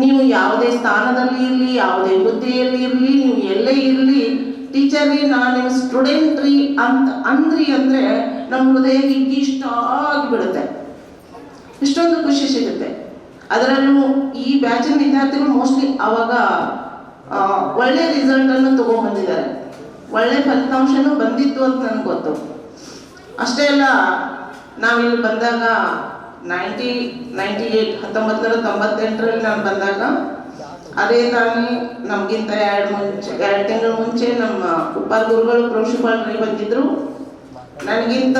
ನೀವು ಯಾವುದೇ ಸ್ಥಾನದಲ್ಲಿ ಇರಲಿ, ಯಾವುದೇ ಹುದ್ದೆಯಲ್ಲಿ ಇರಲಿ, ನೀವು ಎಲ್ಲೇ ಇರಲಿ ಟೀಚರ್ ರೀ ನಾನು ನಿಮ್ಮ ಸ್ಟೂಡೆಂಟ್ ರೀ ಅಂತ ಅಂದ್ರಿ ಅಂದರೆ ನಮ್ಮ ಹೃದಯ ಇಷ್ಟ ಆಗಿಬಿಡುತ್ತೆ. ಇಷ್ಟೊಂದು ಖುಷಿ ಸಿಗುತ್ತೆ. ಅದರಲ್ಲೂ ಈ ಬ್ಯಾಚಿನ ವಿದ್ಯಾರ್ಥಿಗಳು ಮೋಸ್ಟ್ಲಿ ಅವಾಗ ಒಳ್ಳೆ ರಿಸಲ್ಟನ್ನು ತೊಗೊಂಡ್ಬಂದಿದ್ದಾರೆ. ಒಳ್ಳೆ ಫಲಿತಾಂಶನೂ ಬಂದಿತ್ತು ಅಂತ ನನಗೆ ಗೊತ್ತು. ಅಷ್ಟೇ ಅಲ್ಲ, ನಾವಿಲ್ಲಿ ಬಂದಾಗ ನೈಂಟಿ ನೈಂಟಿ ಏಯ್ಟ್ ಹತ್ತೊಂಬತ್ತು ತೊಂಬತ್ತೆಂಟರಲ್ಲಿ ನಾನು ಬಂದಾಗ ಅದೇ ತಾನೇ ನಮಗಿಂತ ಎರಡು ಮುಂಚೆ, ಎರಡು ತಿಂಗಳ ಮುಂಚೆ ನಮ್ಮ ಉಪ ಗುರುಗಳು ಪ್ರಿನ್ಸಿಪಾಲ್ರಿಗೆ ಬಂದಿದ್ದರು ನನಗಿಂತ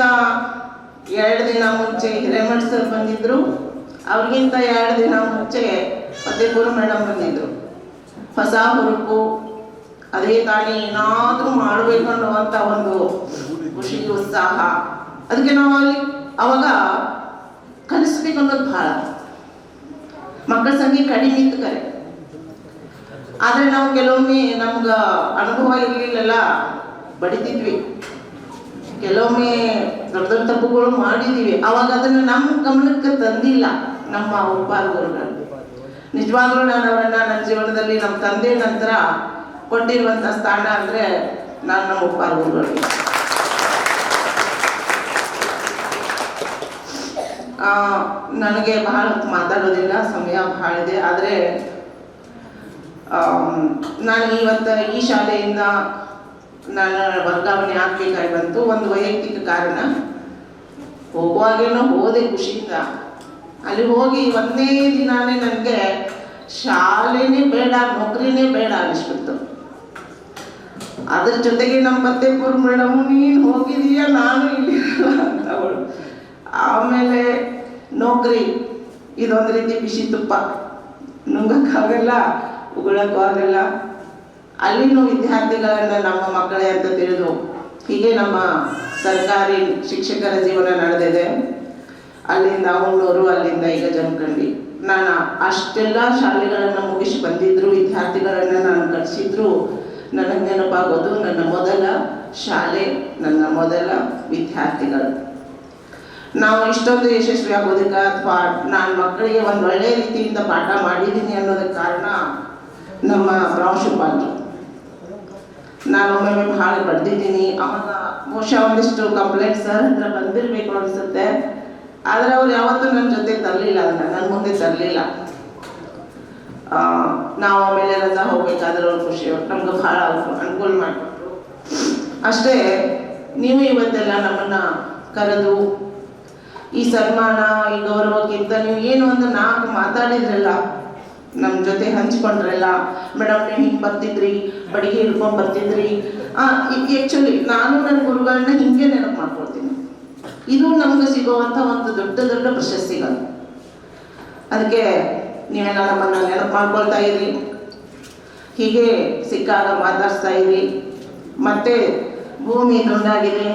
ಎರಡು ದಿನ ಮುಂಚೆ ಹಿರೇಮಠ ಸರ್ ಬಂದಿದ್ದರು ಅವ್ರಿಗಿಂತ ಎರಡು ದಿನ ಮುಂಚೆ ಫತೇಪುರ ಮೇಡಮ್ ಬಂದಿದ್ರು. ಹೊಸ ಹುರುಪು, ಅದೇ ತಾನೇ ಏನಾದರೂ ಮಾಡಬೇಕು ಅನ್ನುವಂಥ ಒಂದು ಖುಷಿ, ಉತ್ಸಾಹ. ಅದಕ್ಕೆ ನಾವು ಅಲ್ಲಿ ಅವಾಗ ಕಲಿಸ್ಬೇಕು ಅನ್ನೋದು ಭಾಳ. ಮಕ್ಕಳ ಸಂಖ್ಯೆ ಕಡಿಮೆ ಇತ್ತು ಕರೆ. ಆದರೆ ನಾವು ಕೆಲವೊಮ್ಮೆ ನಮ್ಗೆ ಅನುಭವ ಇರಲಿಲ್ಲಲ್ಲ ಬಡಿತಿದ್ವಿ. ಕೆಲವೊಮ್ಮೆ ದೊಡ್ಡ ದೊಡ್ಡ ತಪ್ಪುಗಳು ಮಾಡಿದೀವಿ. ಅವಾಗ ಅದನ್ನು ನಮ್ಮ ಗಮನಕ್ಕೆ ತಂದಿಲ್ಲ ನಮ್ಮ ಉಪಾರ್ಗುರುಗಳು ನಿಜವಾಗ್ಲೂ ನಾನು ಅವರನ್ನ ನನ್ನ ಜೀವನದಲ್ಲಿ ನಮ್ಮ ತಂದೆ ನಂತರ ಕೊಟ್ಟಿರುವಂಥ ಸ್ಥಾನ ಅಂದರೆ ನಾನು ನಮ್ಮ ಆ, ನನಗೆ ಬಹಳ ಮಾತಾಡೋದಿಲ್ಲ ಸಮಯ ಬಹಳ ಇದೆ. ಆದರೆ ನಾನು ಇವತ್ತು ಈ ಶಾಲೆಯಿಂದ ನಾನು ವರ್ಗಾವಣೆ ಆಗಬೇಕಾಗಿ ಬಂತು. ಒಂದು ವೈಯಕ್ತಿಕ ಕಾರಣ. ಹೋಗುವಾಗೇನೋ ಹೋದೆ ಖುಷಿಯಿಂದ. ಅಲ್ಲಿ ಹೋಗಿ ಒಂದೇ ದಿನಾನೇ ನನಗೆ ಶಾಲೆನೇ ಬೇಡ, ನೌಕರಿನೇ ಬೇಡ ಅನ್ನಿಸ್ಬಿಡ್ತು. ಅದ್ರ ಜೊತೆಗೆ ನಮ್ಮ ಫತ್ತೇಪುರ ಮೇಡಮ್, ನೀನು ಹೋಗಿದೀಯ ನಾನು ಇಲ್ಲಿ ಅಂತ ಅವಳು. ಆಮೇಲೆ ನೌಕರಿ, ಇದೊಂದು ರೀತಿ ಬಿಸಿ ತುಪ್ಪ. ನುಂಗಕ್ಕಾಗಲ್ಲ. ಉಗುಳಕ್ಕೂ ಆಗಲ್ಲ. ಅಲ್ಲಿನೂ ವಿದ್ಯಾರ್ಥಿಗಳನ್ನು ನಮ್ಮ ಮಕ್ಕಳೇ ಅಂತ ತಿಳಿದು ಹೀಗೆ ನಮ್ಮ ಸರ್ಕಾರಿ ಶಿಕ್ಷಕರ ಜೀವನ ನಡೆದಿದೆ. ಅಲ್ಲಿಂದ ಹುಣ್ಣೂರು ಅಲ್ಲಿಂದ ಈಗ ಜಮಖಂಡಿ. ನಾನು ಅಷ್ಟೆಲ್ಲ ಶಾಲೆಗಳನ್ನು ಮುಗಿಸಿ ಬಂದಿದ್ರು, ವಿದ್ಯಾರ್ಥಿಗಳನ್ನು ನಾನು ಕಳಿಸಿದ್ರು. ನನಗೆ ನೆನಪಾಗೋದು ನನ್ನ ಮೊದಲ ಶಾಲೆ, ನನ್ನ ಮೊದಲ ವಿದ್ಯಾರ್ಥಿಗಳು. ನಾವು ಇಷ್ಟೊಂದು ಯಶಸ್ವಿ ಆಗೋದಕ್ಕೆ ಅಥವಾ ನಾನು ಮಕ್ಕಳಿಗೆ ಒಂದು ಒಳ್ಳೆಯ ರೀತಿಯಿಂದ ಪಾಠ ಮಾಡಿದ್ದೀನಿ ಅನ್ನೋದಕ್ಕೆ ಕಾರಣ ನಮ್ಮ ಪ್ರಾಂಶುಪಾಲರು ನಾನು ಒಮ್ಮೆ ಭಾಳ ಬಡ್ದಿದ್ದೀನಿ ಅವಾಗ ಬಹುಶಃ ಒಂದಿಷ್ಟು ಕಂಪ್ಲೇಂಟ್ ಸರ್ ಹತ್ರ ಬಂದಿರಬೇಕು ಅನಿಸುತ್ತೆ. ಆದರೆ ಅವ್ರು ಯಾವತ್ತೂ ನನ್ನ ಜೊತೆ ತರಲಿಲ್ಲ ಅದನ್ನ ನನ್ನ ಮುಂದೆ ತರಲಿಲ್ಲ. ನಾವು ಆಮೇಲೆ ರಜಾ ಹೋಗ್ಬೇಕಾದ್ರೆ ಅವ್ರು ಖುಷಿ ನಮ್ಗೆ ಭಾಳ ಅನುಕೂಲ ಮಾಡಿಕೊಟ್ರು. ಅಷ್ಟೇ, ನೀವು ಇವತ್ತೆಲ್ಲ ನಮ್ಮನ್ನ ಕರೆದು, ಈ ಸನ್ಮಾನ, ಈ ಗೌರವಕ್ಕಿಂತ ನೀವು ಏನು ಒಂದು ನಾಲ್ಕು ಮಾತಾಡಿದ್ರಲ್ಲ ನಮ್ಮ ಜೊತೆ ಹಂಚ್ಕೊಂಡ್ರಲ್ಲ? ಮೇಡಮ್, ನೀವು ಹಿಂಗೆ ಬರ್ತಿದ್ರಿ? ಬಡಿಗೆ ಹಿಡ್ಕೊಂಡು ಬರ್ತಿದ್ರಿ? ಆ್ಯಕ್ಚುಲಿ ನಾನು ನನ್ನ ಗುರುಗಳನ್ನ ಹಿಂಗೆ ನೆನಪು ಮಾಡ್ಕೊಳ್ತೀನಿ. ಇದು ನಮ್ಗೆ ಸಿಗುವಂಥ ಒಂದು ದೊಡ್ಡ ದೊಡ್ಡ ಪ್ರಶಸ್ತಿಗಳು. ಅದಕ್ಕೆ ನೀವೆಲ್ಲ ನಮ್ಮನ್ನು ನೆನಪು ಮಾಡ್ಕೊಳ್ತಾ ಇರಿ. ಹೀಗೆ ಸಿಕ್ಕಾಗ ಮಾತಾಡ್ಸ್ತಾ ಇರಿ. ಮತ್ತೆ ಭೂಮಿ ದುಂಡಾಗಿದೆ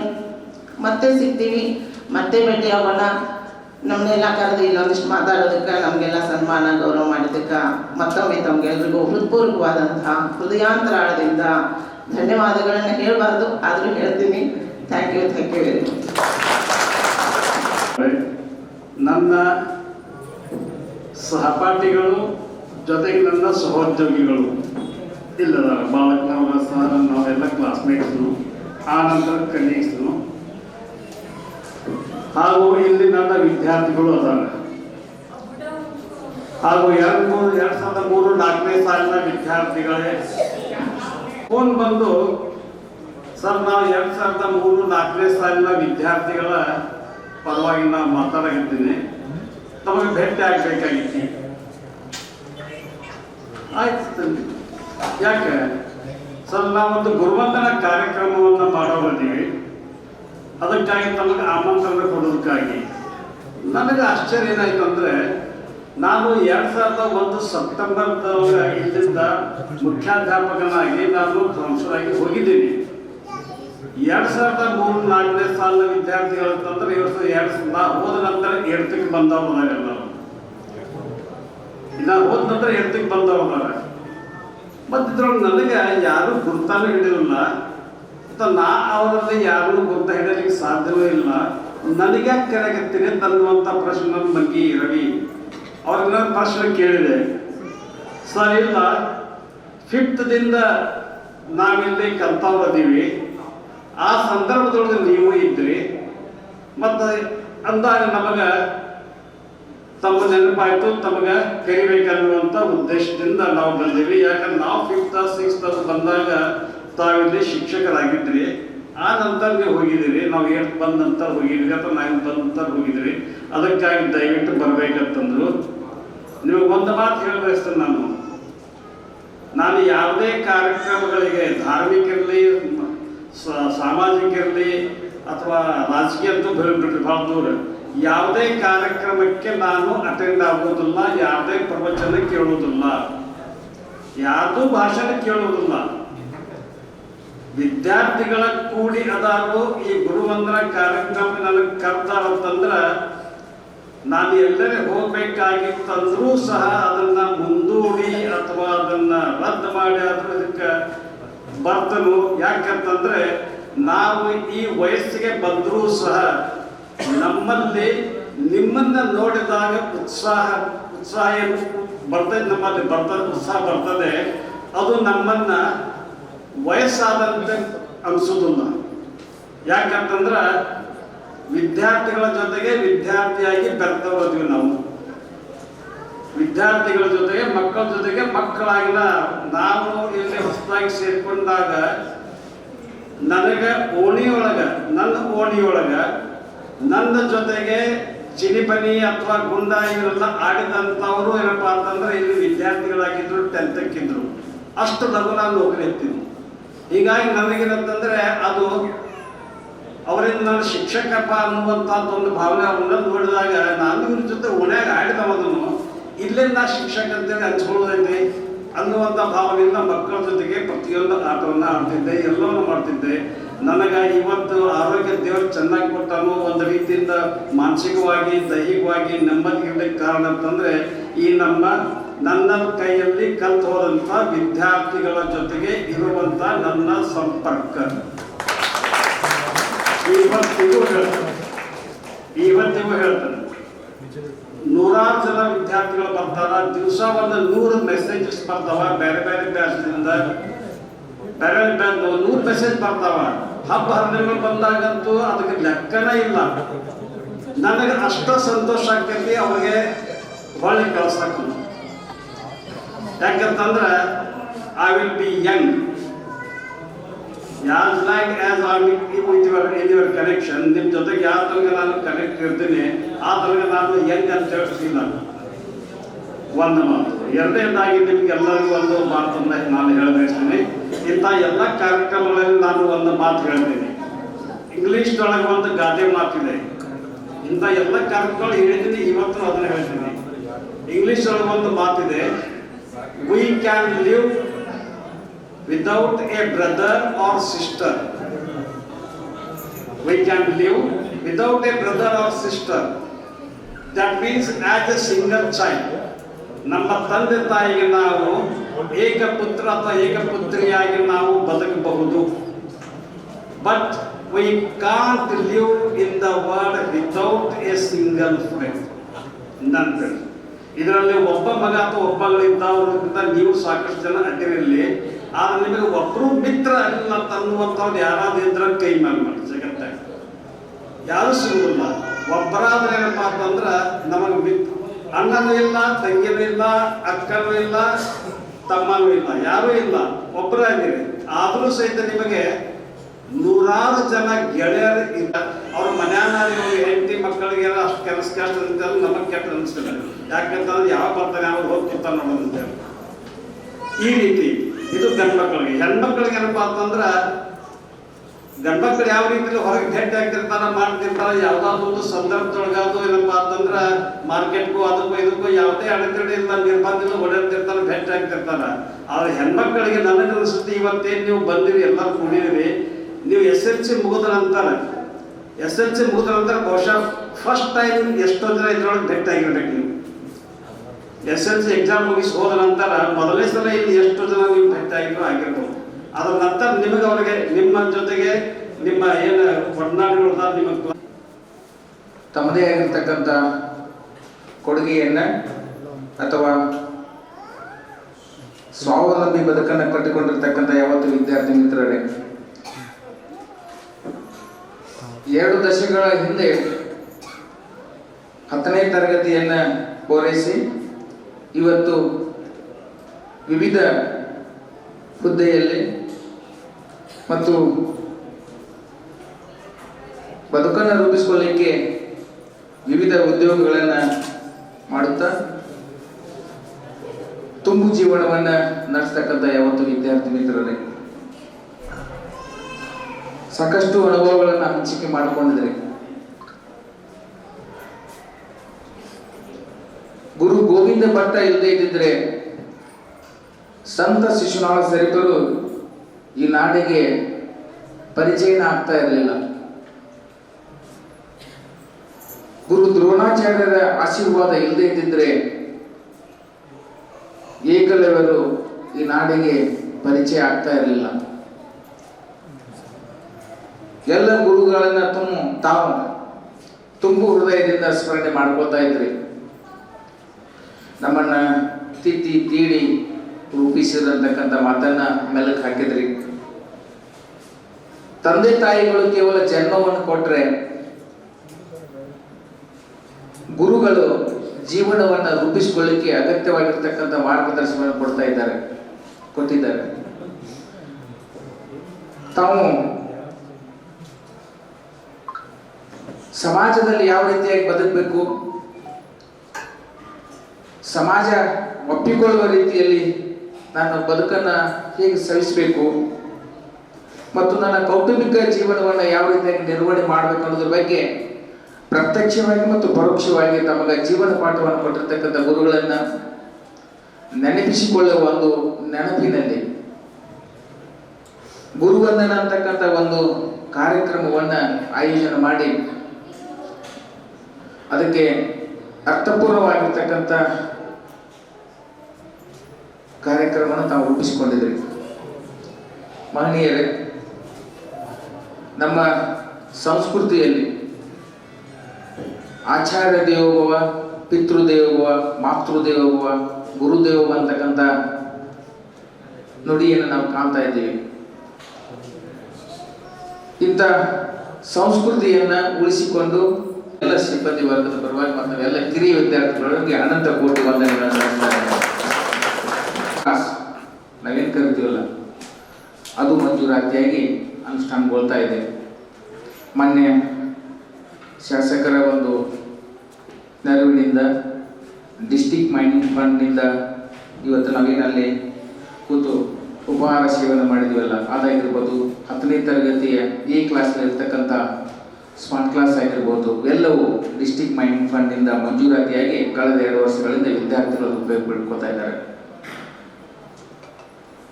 ಮತ್ತೆ ಸಿಗ್ತೀವಿ. ಮತ್ತೆ ಭೇಟಿ ಆಗೋಣ ನಮ್ಮನ್ನೆಲ್ಲ ಕರೆದು ಇಲ್ಲೊಂದಿಷ್ಟು ಮಾತಾಡೋದಕ್ಕೆ ನಮಗೆಲ್ಲ ಸನ್ಮಾನ, ಗೌರವ ಮಾಡಿದ್ದಕ್ಕೆ ಮತ್ತೊಮ್ಮೆ ತಮಗೆಲ್ರಿಗೂ ಹೃತ್ಪೂರ್ವಕವಾದಂತಹ ಹೃದಯಾಂತರಾಳದಿಂದ ಧನ್ಯವಾದಗಳನ್ನು ಹೇಳಬಾರ್ದು, ಆದರೂ ಹೇಳ್ತೀನಿ. Thank you thank you very much ನನ್ನ ಸಹಪಾಠಿಗಳು ಜೊತೆಗೆ ನನ್ನ ಸಹೋದ್ಯೋಗಿಗಳು. ಇಲ್ಲದ ಬಾಲಕ ನಾವೆಲ್ಲ ಕ್ಲಾಸ್ಮೇಟ್ಸು ಆ ನಂತರ ಕಲೀಗ್ಸು ಹಾಗೂ ಇಲ್ಲಿ ನನ್ನ ವಿದ್ಯಾರ್ಥಿಗಳು ಅದಾರ. ಹಾಗೂ ಎರಡು ಮೂರು, ಎರಡು ಸಾವಿರದ ಮೂರು ನಾಲ್ಕನೇ ಸಾಲಿನ ವಿದ್ಯಾರ್ಥಿಗಳೇ. ಫೋನ್ ಬಂದು, ಸರ್, ನಾವು ಎರಡು ಸಾವಿರದ ಮೂರು ನಾಲ್ಕನೇ ಸಾಲಿನ ವಿದ್ಯಾರ್ಥಿಗಳ ಪರವಾಗಿ ನಾನು ಮಾತಾಡಿದ್ದೀನಿ ತಮಗೆ ಭೇಟಿ ಆಗಬೇಕಾಗಿತ್ತು. ಆಯ್ತು. ಯಾಕೆ? ಸರ್, ನಾವೊಂದು ಗುರುವಂದನ ಕಾರ್ಯಕ್ರಮವನ್ನು ಮಾಡೋದಿದ್ದೀವಿ ಅದಕ್ಕಾಗಿ ತಮಗೆ ಆಮಂತ್ರಣ ಕೊಡೋದಕ್ಕಾಗಿ ನನಗೆ ಆಶ್ಚರ್ಯ ಏನಾಯ್ತು ಅಂದ್ರೆ ನಾನು ಎರಡು ಸಾವಿರದ ಒಂದು ಸೆಪ್ಟೆಂಬರ್ ಇಲ್ಲಿಂದ ಮುಖ್ಯಾಧ್ಯಾಪಕನಾಗಿ ನಾನು ಟ್ರಾನ್ಸ್ಫರ್ ಆಗಿ ಹೋಗಿದ್ದೀನಿ. ಎರಡು ಸಾವಿರದ ಮೂರು ನಾಲ್ಕನೇ ಸಾಲಿನ ವಿದ್ಯಾರ್ಥಿಗಳು ಅಂತಂದ್ರೆ ಇವತ್ತು ಎರಡು ಸಾವಿರದ ಹೋದ ನಂತರ ಎಡ್ತಕ್ಕೆ ಬಂದವರು ಇಲ್ಲ ಇನ್ನ ಹೋದ ನಂತರ ಎಡ್ತಕ್ಕೆ ಬಂದವನಾಗ ಮತ್ತು ಇದ್ರೊಳಗೆ ನನಗೆ ಯಾರು ಗುರ್ತಾನು ಹಿಡಿಯಲಿಲ್ಲ ನಾ ಅವರಲ್ಲಿ ಯಾರೂ ಗೊತ್ತ ಹಿಡಲಿಕ್ಕೆ ಸಾಧ್ಯವೇ ಇಲ್ಲ. ನನಗೆ ಕರೆಗತ್ತೀನಿ ತನ್ನುವಂಥ ಪ್ರಶ್ನೆ ಬಗ್ಗೆ ರವಿ ಅವ್ರಿಗೆ ಪ್ರಶ್ನೆ ಕೇಳಿದೆ. ಸರ್, ಇಲ್ಲ. ಫಿಫ್ತ್ದಿಂದ ನಾವಿಲ್ಲಿ ಕಲ್ತವ್ರದೀವಿ ಆ ಸಂದರ್ಭದೊಳಗೆ ನೀವು ಇದ್ರಿ. ಮತ್ತು ಅಂದಾಗ ನಮಗೆ ತಮ್ಮ ನೆನಪಾಯ್ತು, ತಮಗೆ ಕರಿಬೇಕನ್ನುವಂಥ ಉದ್ದೇಶದಿಂದ ನಾವು ಬಂದೀವಿ. ಯಾಕಂದ್ರೆ ನಾವು ಫಿಫ್ತ್ ಸಿಕ್ಸ್ತ್ ಬಂದಾಗ ತಾವಿಲ್ಲಿ ಶಿಕ್ಷಕರಾಗಿದ್ರಿ, ಆ ನಂತರ ನೀವು ಹೋಗಿದ್ದೀರಿ, ನಾವು ಏಟ್ ಬಂದ ನಂತರ ಹೋಗಿದ್ರಿ ಅಥವಾ ನಾವು ಬಂದ ನಂತರ ಹೋಗಿದ್ರಿ ಅದಕ್ಕಾಗಿ ದಯವಿಟ್ಟು ಬರಬೇಕಂತಂದ್ರು. ನೀವು ಒಂದು ಮಾತು ಹೇಳಬಯಸ್ತೇನೆ ನಾನು. ನಾನು ಯಾವುದೇ ಕಾರ್ಯಕ್ರಮಗಳಿಗೆ ಧಾರ್ಮಿಕ ಇರಲಿ ಸಾಮಾಜಿಕ ಇರಲಿ ಅಥವಾ ರಾಜಕೀಯ ಅಂತೂ ಬರೀಬಿಟ್ರಿ ಭಾಳ ದೂರ. ಯಾವುದೇ ಕಾರ್ಯಕ್ರಮಕ್ಕೆ ನಾನು ಅಟೆಂಡ್ ಆಗುವುದಿಲ್ಲ ಯಾವುದೇ ಪ್ರವಚನ ಕೇಳುವುದಿಲ್ಲ ಯಾರ್ದು ಭಾಷಣ ಕೇಳುವುದಿಲ್ಲ ವಿದ್ಯಾರ್ಥಿಗಳ ಕೂಡಿ ಅದಾರು ಈ ಗುರುವಂದನ ಕಾರ್ಯಕ್ರಮ ನನಗೆ ಕರ್ತಾರಂತಂದ್ರ ನಾನು ಎಲ್ಲರೇ ಹೋಗ್ಬೇಕಾಗಿತ್ತಂದ್ರೂ ಸಹ ಅದನ್ನ ಮುಂದೂಡಿ ಅಥವಾ ಅದನ್ನ ರದ್ದು ಮಾಡಿ ಆದ್ರೂ ಇದಕ್ಕೆ ಬರ್ತನು. ಯಾಕಂತಂದ್ರೆ ನಾವು ಈ ವಯಸ್ಸಿಗೆ ಬಂದರೂ ಸಹ ನಮ್ಮಲ್ಲಿ ನಿಮ್ಮನ್ನ ನೋಡಿದಾಗ ಉತ್ಸಾಹ ಉತ್ಸಾಹ ಬರ್ತದೆ, ನಮ್ಮಲ್ಲಿ ಬರ್ತದೆ, ಉತ್ಸಾಹ ಬರ್ತದೆ. ಅದು ನಮ್ಮನ್ನ ವಯಸ್ಸಾದಂತೆ ಅನಿಸೋದಿಲ್ಲ. ಯಾಕಂತಂದ್ರೆ ವಿದ್ಯಾರ್ಥಿಗಳ ಜೊತೆಗೆ ವಿದ್ಯಾರ್ಥಿಯಾಗಿ ಬೆರ್ತವದ್ವಿ ನಾವು. ವಿದ್ಯಾರ್ಥಿಗಳ ಜೊತೆಗೆ, ಮಕ್ಕಳ ಜೊತೆಗೆ ಮಕ್ಕಳಾಗಿಲ್ಲ ನಾವು ಇಲ್ಲಿ ಹೊಸದಾಗಿ ಸೇರ್ಕೊಂಡಾಗ ನನಗೆ ಓಣಿಯೊಳಗ, ನನ್ನ ಓಣಿಯೊಳಗ ನನ್ನ ಜೊತೆಗೆ ಚಿನಿಪನಿ ಅಥವಾ ಗುಂಡ ಇವರೆಲ್ಲ ಆಡಿದಂಥವರು ಏನಪ್ಪಾ ಅಂತಂದ್ರೆ ಇಲ್ಲಿ ವಿದ್ಯಾರ್ಥಿಗಳಾಗಿದ್ರು ಟೆಂತಕ್ಕಿದ್ರು ಅಷ್ಟು ಲಘು ನಾನು ನೌಕರಿ ಹೀಗಾಗಿ ನನಗೇನಂತಂದ್ರೆ ಅದು ಅವರಿಂದ ನಾನು ಶಿಕ್ಷಕಪ್ಪ ಅನ್ನುವಂಥದ್ದು ಒಂದು ಭಾವನೆ ಅವ್ರನ್ನ ನೋಡಿದಾಗ ನಾನು ಇವ್ರ ಜೊತೆ ಓಣ್ಯಾಗ ಆಡಿದವನು, ಇಲ್ಲಿಂದ ಶಿಕ್ಷಕ ಅಂತೇಳಿ ಹಂಚ್ಕೊಳ್ಳೋದೈತಿ ಅನ್ನುವಂಥ ಭಾವನೆಯಿಂದ ಮಕ್ಕಳ ಜೊತೆಗೆ ಪ್ರತಿಯೊಂದು ಆಟವನ್ನು ಆಡ್ತಿದ್ದೆ, ಎಲ್ಲವನ್ನು ಮಾಡ್ತಿದ್ದೆ. ನನಗೆ ಇವತ್ತು ಆರೋಗ್ಯ ದೇವರು ಚೆನ್ನಾಗಿ ಕೊಟ್ಟನು ಒಂದು ರೀತಿಯಿಂದ ಮಾನಸಿಕವಾಗಿ, ದೈಹಿಕವಾಗಿ ನೆಮ್ಮದಿ ಇರಲಿಕ್ಕೆ ಕಾರಣ ಅಂತಂದ್ರೆ ಈ ನಮ್ಮ ನನ್ನ ಕೈಯಲ್ಲಿ ಕಲ್ತು ಹೋದಂಥ ವಿದ್ಯಾರ್ಥಿಗಳ ಜೊತೆಗೆ ಇರುವಂಥ ನನ್ನ ಸಂಪರ್ಕ. ಇವತ್ತಿಗೂ ಹೇಳ್ತಾನೆ. ಇವತ್ತಿಗೂ ಹೇಳ್ತಾನೆ. ನೂರಾರು ಜನ ವಿದ್ಯಾರ್ಥಿಗಳು ಬರ್ತಾರ, ದಿವಸ ಒಂದು ನೂರು ಮೆಸೇಜಸ್ ಬರ್ತಾವ, ಬೇರೆ ಬೇರೆ ಬ್ಯಾಚ್ದಿಂದ ಬೇರೆ ಬೇರೆ ನೂರು ಮೆಸೇಜ್ ಬರ್ತಾವ. ಹಬ್ಬ ಹರಿದಿನ ಬಂದಾಗಂತೂ ಅದಕ್ಕೆ ಲೆಕ್ಕನೇ ಇಲ್ಲ. ನನಗೆ ಅಷ್ಟ ಸಂತೋಷ ಆಗ್ತೈತಿ, ಅವ್ರಿಗೆ ಹೊಳ್ಳಿ ಕಳ್ಸಕ್ಕೆ. ಯಾಕಂತಂದ್ರೆ I will be young as like as I with your in your connection ನಿಮ್ಮ ಜೊತೆಗೆ ಯಾವ ತನಕ ನಾನು ಕನೆಕ್ಟ್ ಇರ್ತೀನಿ, ಆ ತನಕ ನಾನು ಯಂಗ್ ಅಂತ ಹೇಳ್ತೀನಿ ನಾನು ಒಂದು ಮಾತು. ಎರಡನೇದಾಗಿ ನಿಮ್ಗೆಲ್ಲರಿಗೂ ಒಂದು ಮಾತು ನಾನು ಹೇಳಬಯಸ್ತೀನಿ ಇಂಥ ಎಲ್ಲ ಕಾರ್ಯಕ್ರಮಗಳಲ್ಲಿ ನಾನು ಒಂದು ಮಾತು ಹೇಳ್ತೀನಿ. ಇಂಗ್ಲೀಷ್ನೊಳಗೆ ಒಂದು ಗಾದೆ ಮಾತಿದೆ. ಇಂಥ ಎಲ್ಲ ಕಾರ್ಯಕ್ರಮಗಳು ಹೇಳಿದ್ದೀನಿ, ಇವತ್ತು ಅದನ್ನ ಹೇಳ್ತೀನಿ. ಇಂಗ್ಲೀಷ್ ಒಳಗೆ ಒಂದು ಮಾತಿದೆ. We can live without a brother or sister. We can live without a brother or sister. That means as a single child. ನಮ್ಮ ತಂದೆ ತಾಯಿಗೆ ನಾವು ಏಕಪುತ್ರ ಅಥವಾ ಏಕಪುತ್ರಿಯಾಗಿ ನಾವು ಬದುಕಬಹುದು but we can't live in the world without a single friend ನಂತರ ಇದರಲ್ಲಿ ಒಬ್ಬ ಮಗ ಅಥವಾ ಒಬ್ಬಗಳಿದ್ದವ್ರಿಂದ ನೀವು ಸಾಕಷ್ಟು ಜನ ಅಡ್ಡಿರಲಿ ಆದ್ರೆ ನಿಮಗೆ ಒಬ್ರು ಮಿತ್ರ ಅನ್ನುವಂಥವ್ರು ಯಾರಾದ್ರೂ ಇದ್ರೆ ಕೈ ಮೇಲೆ ಮಾಡಿ ಯಾರು ಸಿಗುವುದಿಲ್ಲ. ಒಬ್ಬರಾದ್ರೆ ಏನಪ್ಪಾ ಅಂತಂದ್ರೆ ನಮಗೆ ಮಿತ್ರ ಅಣ್ಣನೂ ಇಲ್ಲ, ತಂಗಿನೂ ಇಲ್ಲ, ಅಕ್ಕನೂ ಇಲ್ಲ, ತಮ್ಮನೂ ಇಲ್ಲ, ಯಾರೂ ಇಲ್ಲ. ಒಬ್ಬರಾಗಿರಿ ಆದರೂ ಸಹಿತ ನಿಮಗೆ ನೂರಾರು ಜನ ಗೆಳೆಯರು ಇಲ್ಲ ಅವ್ರ ಮನೆಯ ಹೆಂಡತಿ ಮಕ್ಕಳಿಗೆಲ್ಲ ಅಷ್ಟು ಕೆಲಸ ಕಷ್ಟ ನಮಗೆ ಕೆಟ್ಟ ಅನಿಸ್ತಿಲ್ಲ ಯಾಕಂತಂದ್ರೆ ಯಾವ ಬರ್ತಾನೆ ಅವ್ರು ಹೋಗ್ತಿರ್ತಾನೆ ನೋಡೋದಂತ. ಈ ರೀತಿ ಇದು ಗಂಡು ಮಕ್ಕಳಿಗೆ ಹೆಣ್ಮಕ್ಳಿಗೆ ಏನಪ್ಪಾ ಅಂತಂದ್ರ ಗಂಡ್ಮಕ್ಳು ಯಾವ ರೀತಿಯಲ್ಲಿ ಹೊರಗೆ ಭೇಟಿ ಆಗ್ತಿರ್ತಾರ, ಮಾಡ್ತಿರ್ತಾರ, ಯಾವ್ದಾದ್ರು ಒಂದು ಸಂದರ್ಭದೊಳಗಾದ್ರು ಏನಪ್ಪಾ ಅಂತಂದ್ರ ಮಾರ್ಕೆಟ್ಗೂ ಅದಕ್ಕೂ ಇದಕ್ಕೂ ಯಾವುದೇ ಅಡೆತಡೆ ಇಲ್ಲ, ನಿರ್ಬಂಧಗಳು ಓಡಾಡ್ತಿರ್ತಾರ, ಭೇಟಿ ಆಗ್ತಿರ್ತಾರ. ಆದ್ರೆ ಹೆಣ್ಮಕ್ಳಿಗೆ ನನಗೆ ಅನಿಸುತ್ತೆ ಇವತ್ತೇನು ನೀವು ಬಂದಿರಿ, ಎಲ್ಲರೂ ಕೂಡಿರಿ ನೀವು ಎಸ್ ಎಲ್ ಸಿ ಮುಗಿದ ನಂತರ ಎಸ್ ಎಲ್ ಸಿ ಮುಗಿದ ನಂತರ ಬಹುಶಃ ಫಸ್ಟ್ ಟೈಮ್ ಎಷ್ಟೋ ಜನ ಇದ್ರೊಳಗೆ ಭೇಟಿ ಆಗಿರ್ಬೇಕು ನೀವು. ಎಸ್ ಎಲ್ ಸಿ ಎಕ್ಸಾಮ್ ಮುಗಿಸಿ ಹೋದ ನಂತರ ಮೊದಲನೇ ಸಲ ಇಲ್ಲಿ ಎಷ್ಟು ಜನ ನೀವು ಭಕ್ತ ಆಗಿದ್ರು ಆಗಿರ್ಬೋದು. ಅದ್ರ ನಂತರ ನಿಮಗೆ ಅವರಿಗೆ ನಿಮ್ಮ ಜೊತೆಗೆ ನಿಮ್ಮ ಏನು ಒಡನಾಡಿಗಳು ನಿಮಗೆ ತಮ್ಮದೇ ಆಗಿರ್ತಕ್ಕಂಥ ಕೊಡುಗೆಯನ್ನು ಅಥವಾ ಸ್ವಾವಲಂಬಿ ಬದುಕನ್ನು ಕಟ್ಟಿಕೊಂಡಿರ್ತಕ್ಕಂಥ ಯಾವತ್ತು ವಿದ್ಯಾರ್ಥಿ ಮಿತ್ರರೇ, ಎರಡು ದಶಕಗಳ ಹಿಂದೆ ಹತ್ತನೇ ತರಗತಿಯನ್ನು ಪೂರೈಸಿ ಇವತ್ತು ವಿವಿಧ ಹುದ್ದೆಯಲ್ಲಿ ಮತ್ತು ಬದುಕನ್ನು ರೂಪಿಸಿಕೊಳ್ಳಿಕ್ಕೆ ವಿವಿಧ ಉದ್ಯೋಗಗಳನ್ನು ಮಾಡುತ್ತಾ ತುಂಬು ಜೀವನವನ್ನು ನಡೆಸ್ತಕ್ಕಂಥ ಯಾವತ್ತು ವಿದ್ಯಾರ್ಥಿ ಮಿತ್ರರೇ, ಸಾಕಷ್ಟು ಅನುಭವಗಳನ್ನು ಹಂಚಿಕೆ ಮಾಡಿಕೊಂಡಿದ್ರಿ ಹಿಂದೆ ಬರ್ತಾ ಇಲ್ಲದೆ ಇದ್ದಿದ್ರೆ ಸಂತ ಶಿಶುನಾಳ ಸರಿತರು ಈ ನಾಡಿಗೆ ಪರಿಚಯನ ಆಗ್ತಾ ಇರಲಿಲ್ಲ. ಗುರು ದ್ರೋಣಾಚಾರ್ಯರ ಆಶೀರ್ವಾದ ಇಲ್ಲದೆ ಇದ್ದಿದ್ರೆ ಏಕಲವರು ಈ ನಾಡಿಗೆ ಪರಿಚಯ ಆಗ್ತಾ ಇರಲಿಲ್ಲ. ಎಲ್ಲ ಗುರುಗಳನ್ನ ತುಂಬ ತಾವು ತುಂಬು ಹೃದಯದಿಂದ ಸ್ಮರಣೆ ಮಾಡ್ಕೋತಾ ಇದ್ರಿ. ನಮ್ಮನ್ನ ತಿದ್ದಿ ತೀಡಿ ರೂಪಿಸಿದಂತಕ್ಕಂಥ ಮಾತನ್ನ ಮೆಲಕ್ ಹಾಕಿದ್ರಿ. ತಂದೆ ತಾಯಿಗಳು ಕೇವಲ ಜನ್ಮವನ್ನು ಕೊಟ್ಟರೆ ಗುರುಗಳು ಜೀವನವನ್ನ ರೂಪಿಸಿಕೊಳ್ಳಿಕ್ಕೆ ಅಗತ್ಯವಾಗಿರ್ತಕ್ಕಂಥ ಮಾರ್ಗದರ್ಶನವನ್ನು ಕೊಡ್ತಾ ಇದ್ದಾರೆ. ಕೊಟ್ಟಿದ್ದಾರೆ. ತಾವು ಸಮಾಜದಲ್ಲಿ ಯಾವ ರೀತಿಯಾಗಿ ಬದುಕಬೇಕು? ಸಮಾಜ ಒಪ್ಪಿಕೊಳ್ಳುವ ರೀತಿಯಲ್ಲಿ ನನ್ನ ಬದುಕನ್ನ ಹೇಗೆ ಸವಿಸಬೇಕು ಮತ್ತು ನನ್ನ ಕೌಟುಂಬಿಕ ಜೀವನವನ್ನು ಯಾವ ರೀತಿಯಾಗಿ ನಿರ್ವಹಣೆ ಮಾಡಬೇಕು ಅನ್ನೋದ್ರ ಬಗ್ಗೆ ಪ್ರತ್ಯಕ್ಷವಾಗಿ ಮತ್ತು ಪರೋಕ್ಷವಾಗಿ ತಮಗೆ ಜೀವನ ಪಾಠವನ್ನು ಕೊಟ್ಟಿರ್ತಕ್ಕಂಥ ಗುರುಗಳನ್ನ ನೆನಪಿಸಿಕೊಳ್ಳುವ ಒಂದು ನೆನಪಿನಲ್ಲಿ ಗುರುವಂದನ ಅಂತಕ್ಕಂಥ ಒಂದು ಕಾರ್ಯಕ್ರಮವನ್ನ ಆಯೋಜನೆ ಮಾಡಿ ಅದಕ್ಕೆ ಅರ್ಥಪೂರ್ಣವಾಗಿರ್ತಕ್ಕಂಥ ಕಾರ್ಯಕ್ರಮವನ್ನು ತಾವು ರೂಪಿಸಿಕೊಂಡಿದ್ರಿ. ಮಹನೀಯರೇ ನಮ್ಮ ಸಂಸ್ಕೃತಿಯಲ್ಲಿ ಆಚಾರ್ಯ ದೇವೋಭವ, ಪಿತೃದೇವೋಭವ, ಮಾತೃದೇವೋಭವ ಗುರುದೇವ ಅಂತಕ್ಕಂಥ ನುಡಿಯನ್ನು ನಾವು ಕಾಣ್ತಾ ಇದ್ದೀವಿ. ಇಂಥ ಸಂಸ್ಕೃತಿಯನ್ನು ಉಳಿಸಿಕೊಂಡು ಎಲ್ಲ ಸಿಬ್ಬಂದಿ ವರ್ಗದ ಪರವಾಗಿ ಮತ್ತು ಎಲ್ಲ ಕಿರಿಯ ವಿದ್ಯಾರ್ಥಿಗಳಿಗೆ ಅನಂತ ಕೋಟಿ ವಂದನೆಗಳನ್ನು ನಾವೇನ್ ಕರಿತೀವಲ್ಲ? ಅದು ಮಂಜೂರಾತಿಯಾಗಿ ಅನುಷ್ಠಾನಗೊಳ್ತಾ ಇದೆ. ಮೊನ್ನೆ ಶಾಸಕರ ಒಂದು ನೆರವಿನಿಂದ, ಡಿಸ್ಟಿಕ್ ಮೈನಿಂಗ್ ಫಂಡ್ನಿಂದ ಇವತ್ತು ನಾವೇನಲ್ಲಿ ಕೂತು ಉಪಹಾರ ಸೇವನೆ ಮಾಡಿದ್ದೀವಲ್ಲ ಅದಾಗಿರ್ಬೋದು ಹತ್ತನೇ ತರಗತಿಯ ಎ ಕ್ಲಾಸ್ನಲ್ಲಿರ್ತಕ್ಕಂಥ ಸ್ಮಾರ್ಟ್ ಕ್ಲಾಸ್ ಆಗಿರ್ಬೋದು, ಎಲ್ಲವೂ ಡಿಸ್ಟಿಕ್ ಮೈನಿಂಗ್ ಫಂಡ್ನಿಂದ ಮಂಜೂರಾತಿಯಾಗಿ ಕಳೆದ ಎರಡು ವರ್ಷಗಳಿಂದ ವಿದ್ಯಾರ್ಥಿಗಳು ಉಪಯೋಗ ಪಡ್ಕೋತಾ ಇದ್ದಾರೆ.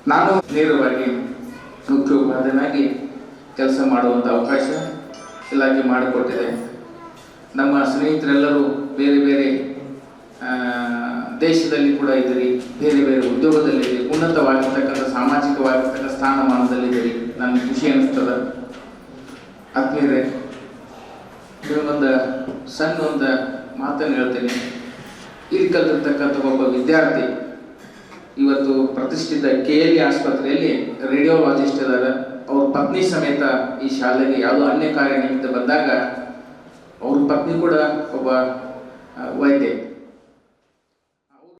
ನಾನು ನೇರವಾಗಿ ಮುಖ್ಯೋಪಾಧ್ಯಾಯನಾಗಿ ಕೆಲಸ ಮಾಡುವಂಥ ಅವಕಾಶ ಇಲಾಖೆ ಮಾಡಿಕೊಟ್ಟಿದೆ. ನಮ್ಮ ಸ್ನೇಹಿತರೆಲ್ಲರೂ ಬೇರೆ ಬೇರೆ ದೇಶದಲ್ಲಿ ಕೂಡ ಇದ್ದೀರಿ, ಬೇರೆ ಬೇರೆ ಉದ್ಯೋಗದಲ್ಲಿದ್ದೀರಿ ಉನ್ನತವಾಗಿರ್ತಕ್ಕಂಥ, ಸಾಮಾಜಿಕವಾಗಿರ್ತಕ್ಕಂಥ ಸ್ಥಾನಮಾನದಲ್ಲಿದ್ದೀರಿ. ನನಗೆ ಖುಷಿ ಅನ್ನಿಸ್ತದ ಆತ್ಮೀಯರೇ ನಿಮಗೊಂದು ಸಣ್ಣ ಒಂದು ಮಾತನ್ನು ಹೇಳ್ತೀನಿ. ಇಲ್ಲಿ ಕಲ್ತಿರ್ತಕ್ಕಂಥ ಒಬ್ಬ ವಿದ್ಯಾರ್ಥಿ ಇವತ್ತು ಪ್ರತಿಷ್ಠಿತ ಕೆ ಎಲ್ ಆಸ್ಪತ್ರೆಯಲ್ಲಿ ರೇಡಿಯೋಲಾಜಿಸ್ಟ್ ಇದ್ದಾರೆ. ಅವ್ರ ಪತ್ನಿ ಸಮೇತ ಈ ಶಾಲೆಗೆ ಯಾವುದೋ ಅನ್ಯ ಕಾರ್ಯ ನಿಮಿತ್ತ ಬಂದಾಗ ಅವ್ರ ಪತ್ನಿ ಕೂಡ ಒಬ್ಬ ವೈದ್ಯೆ.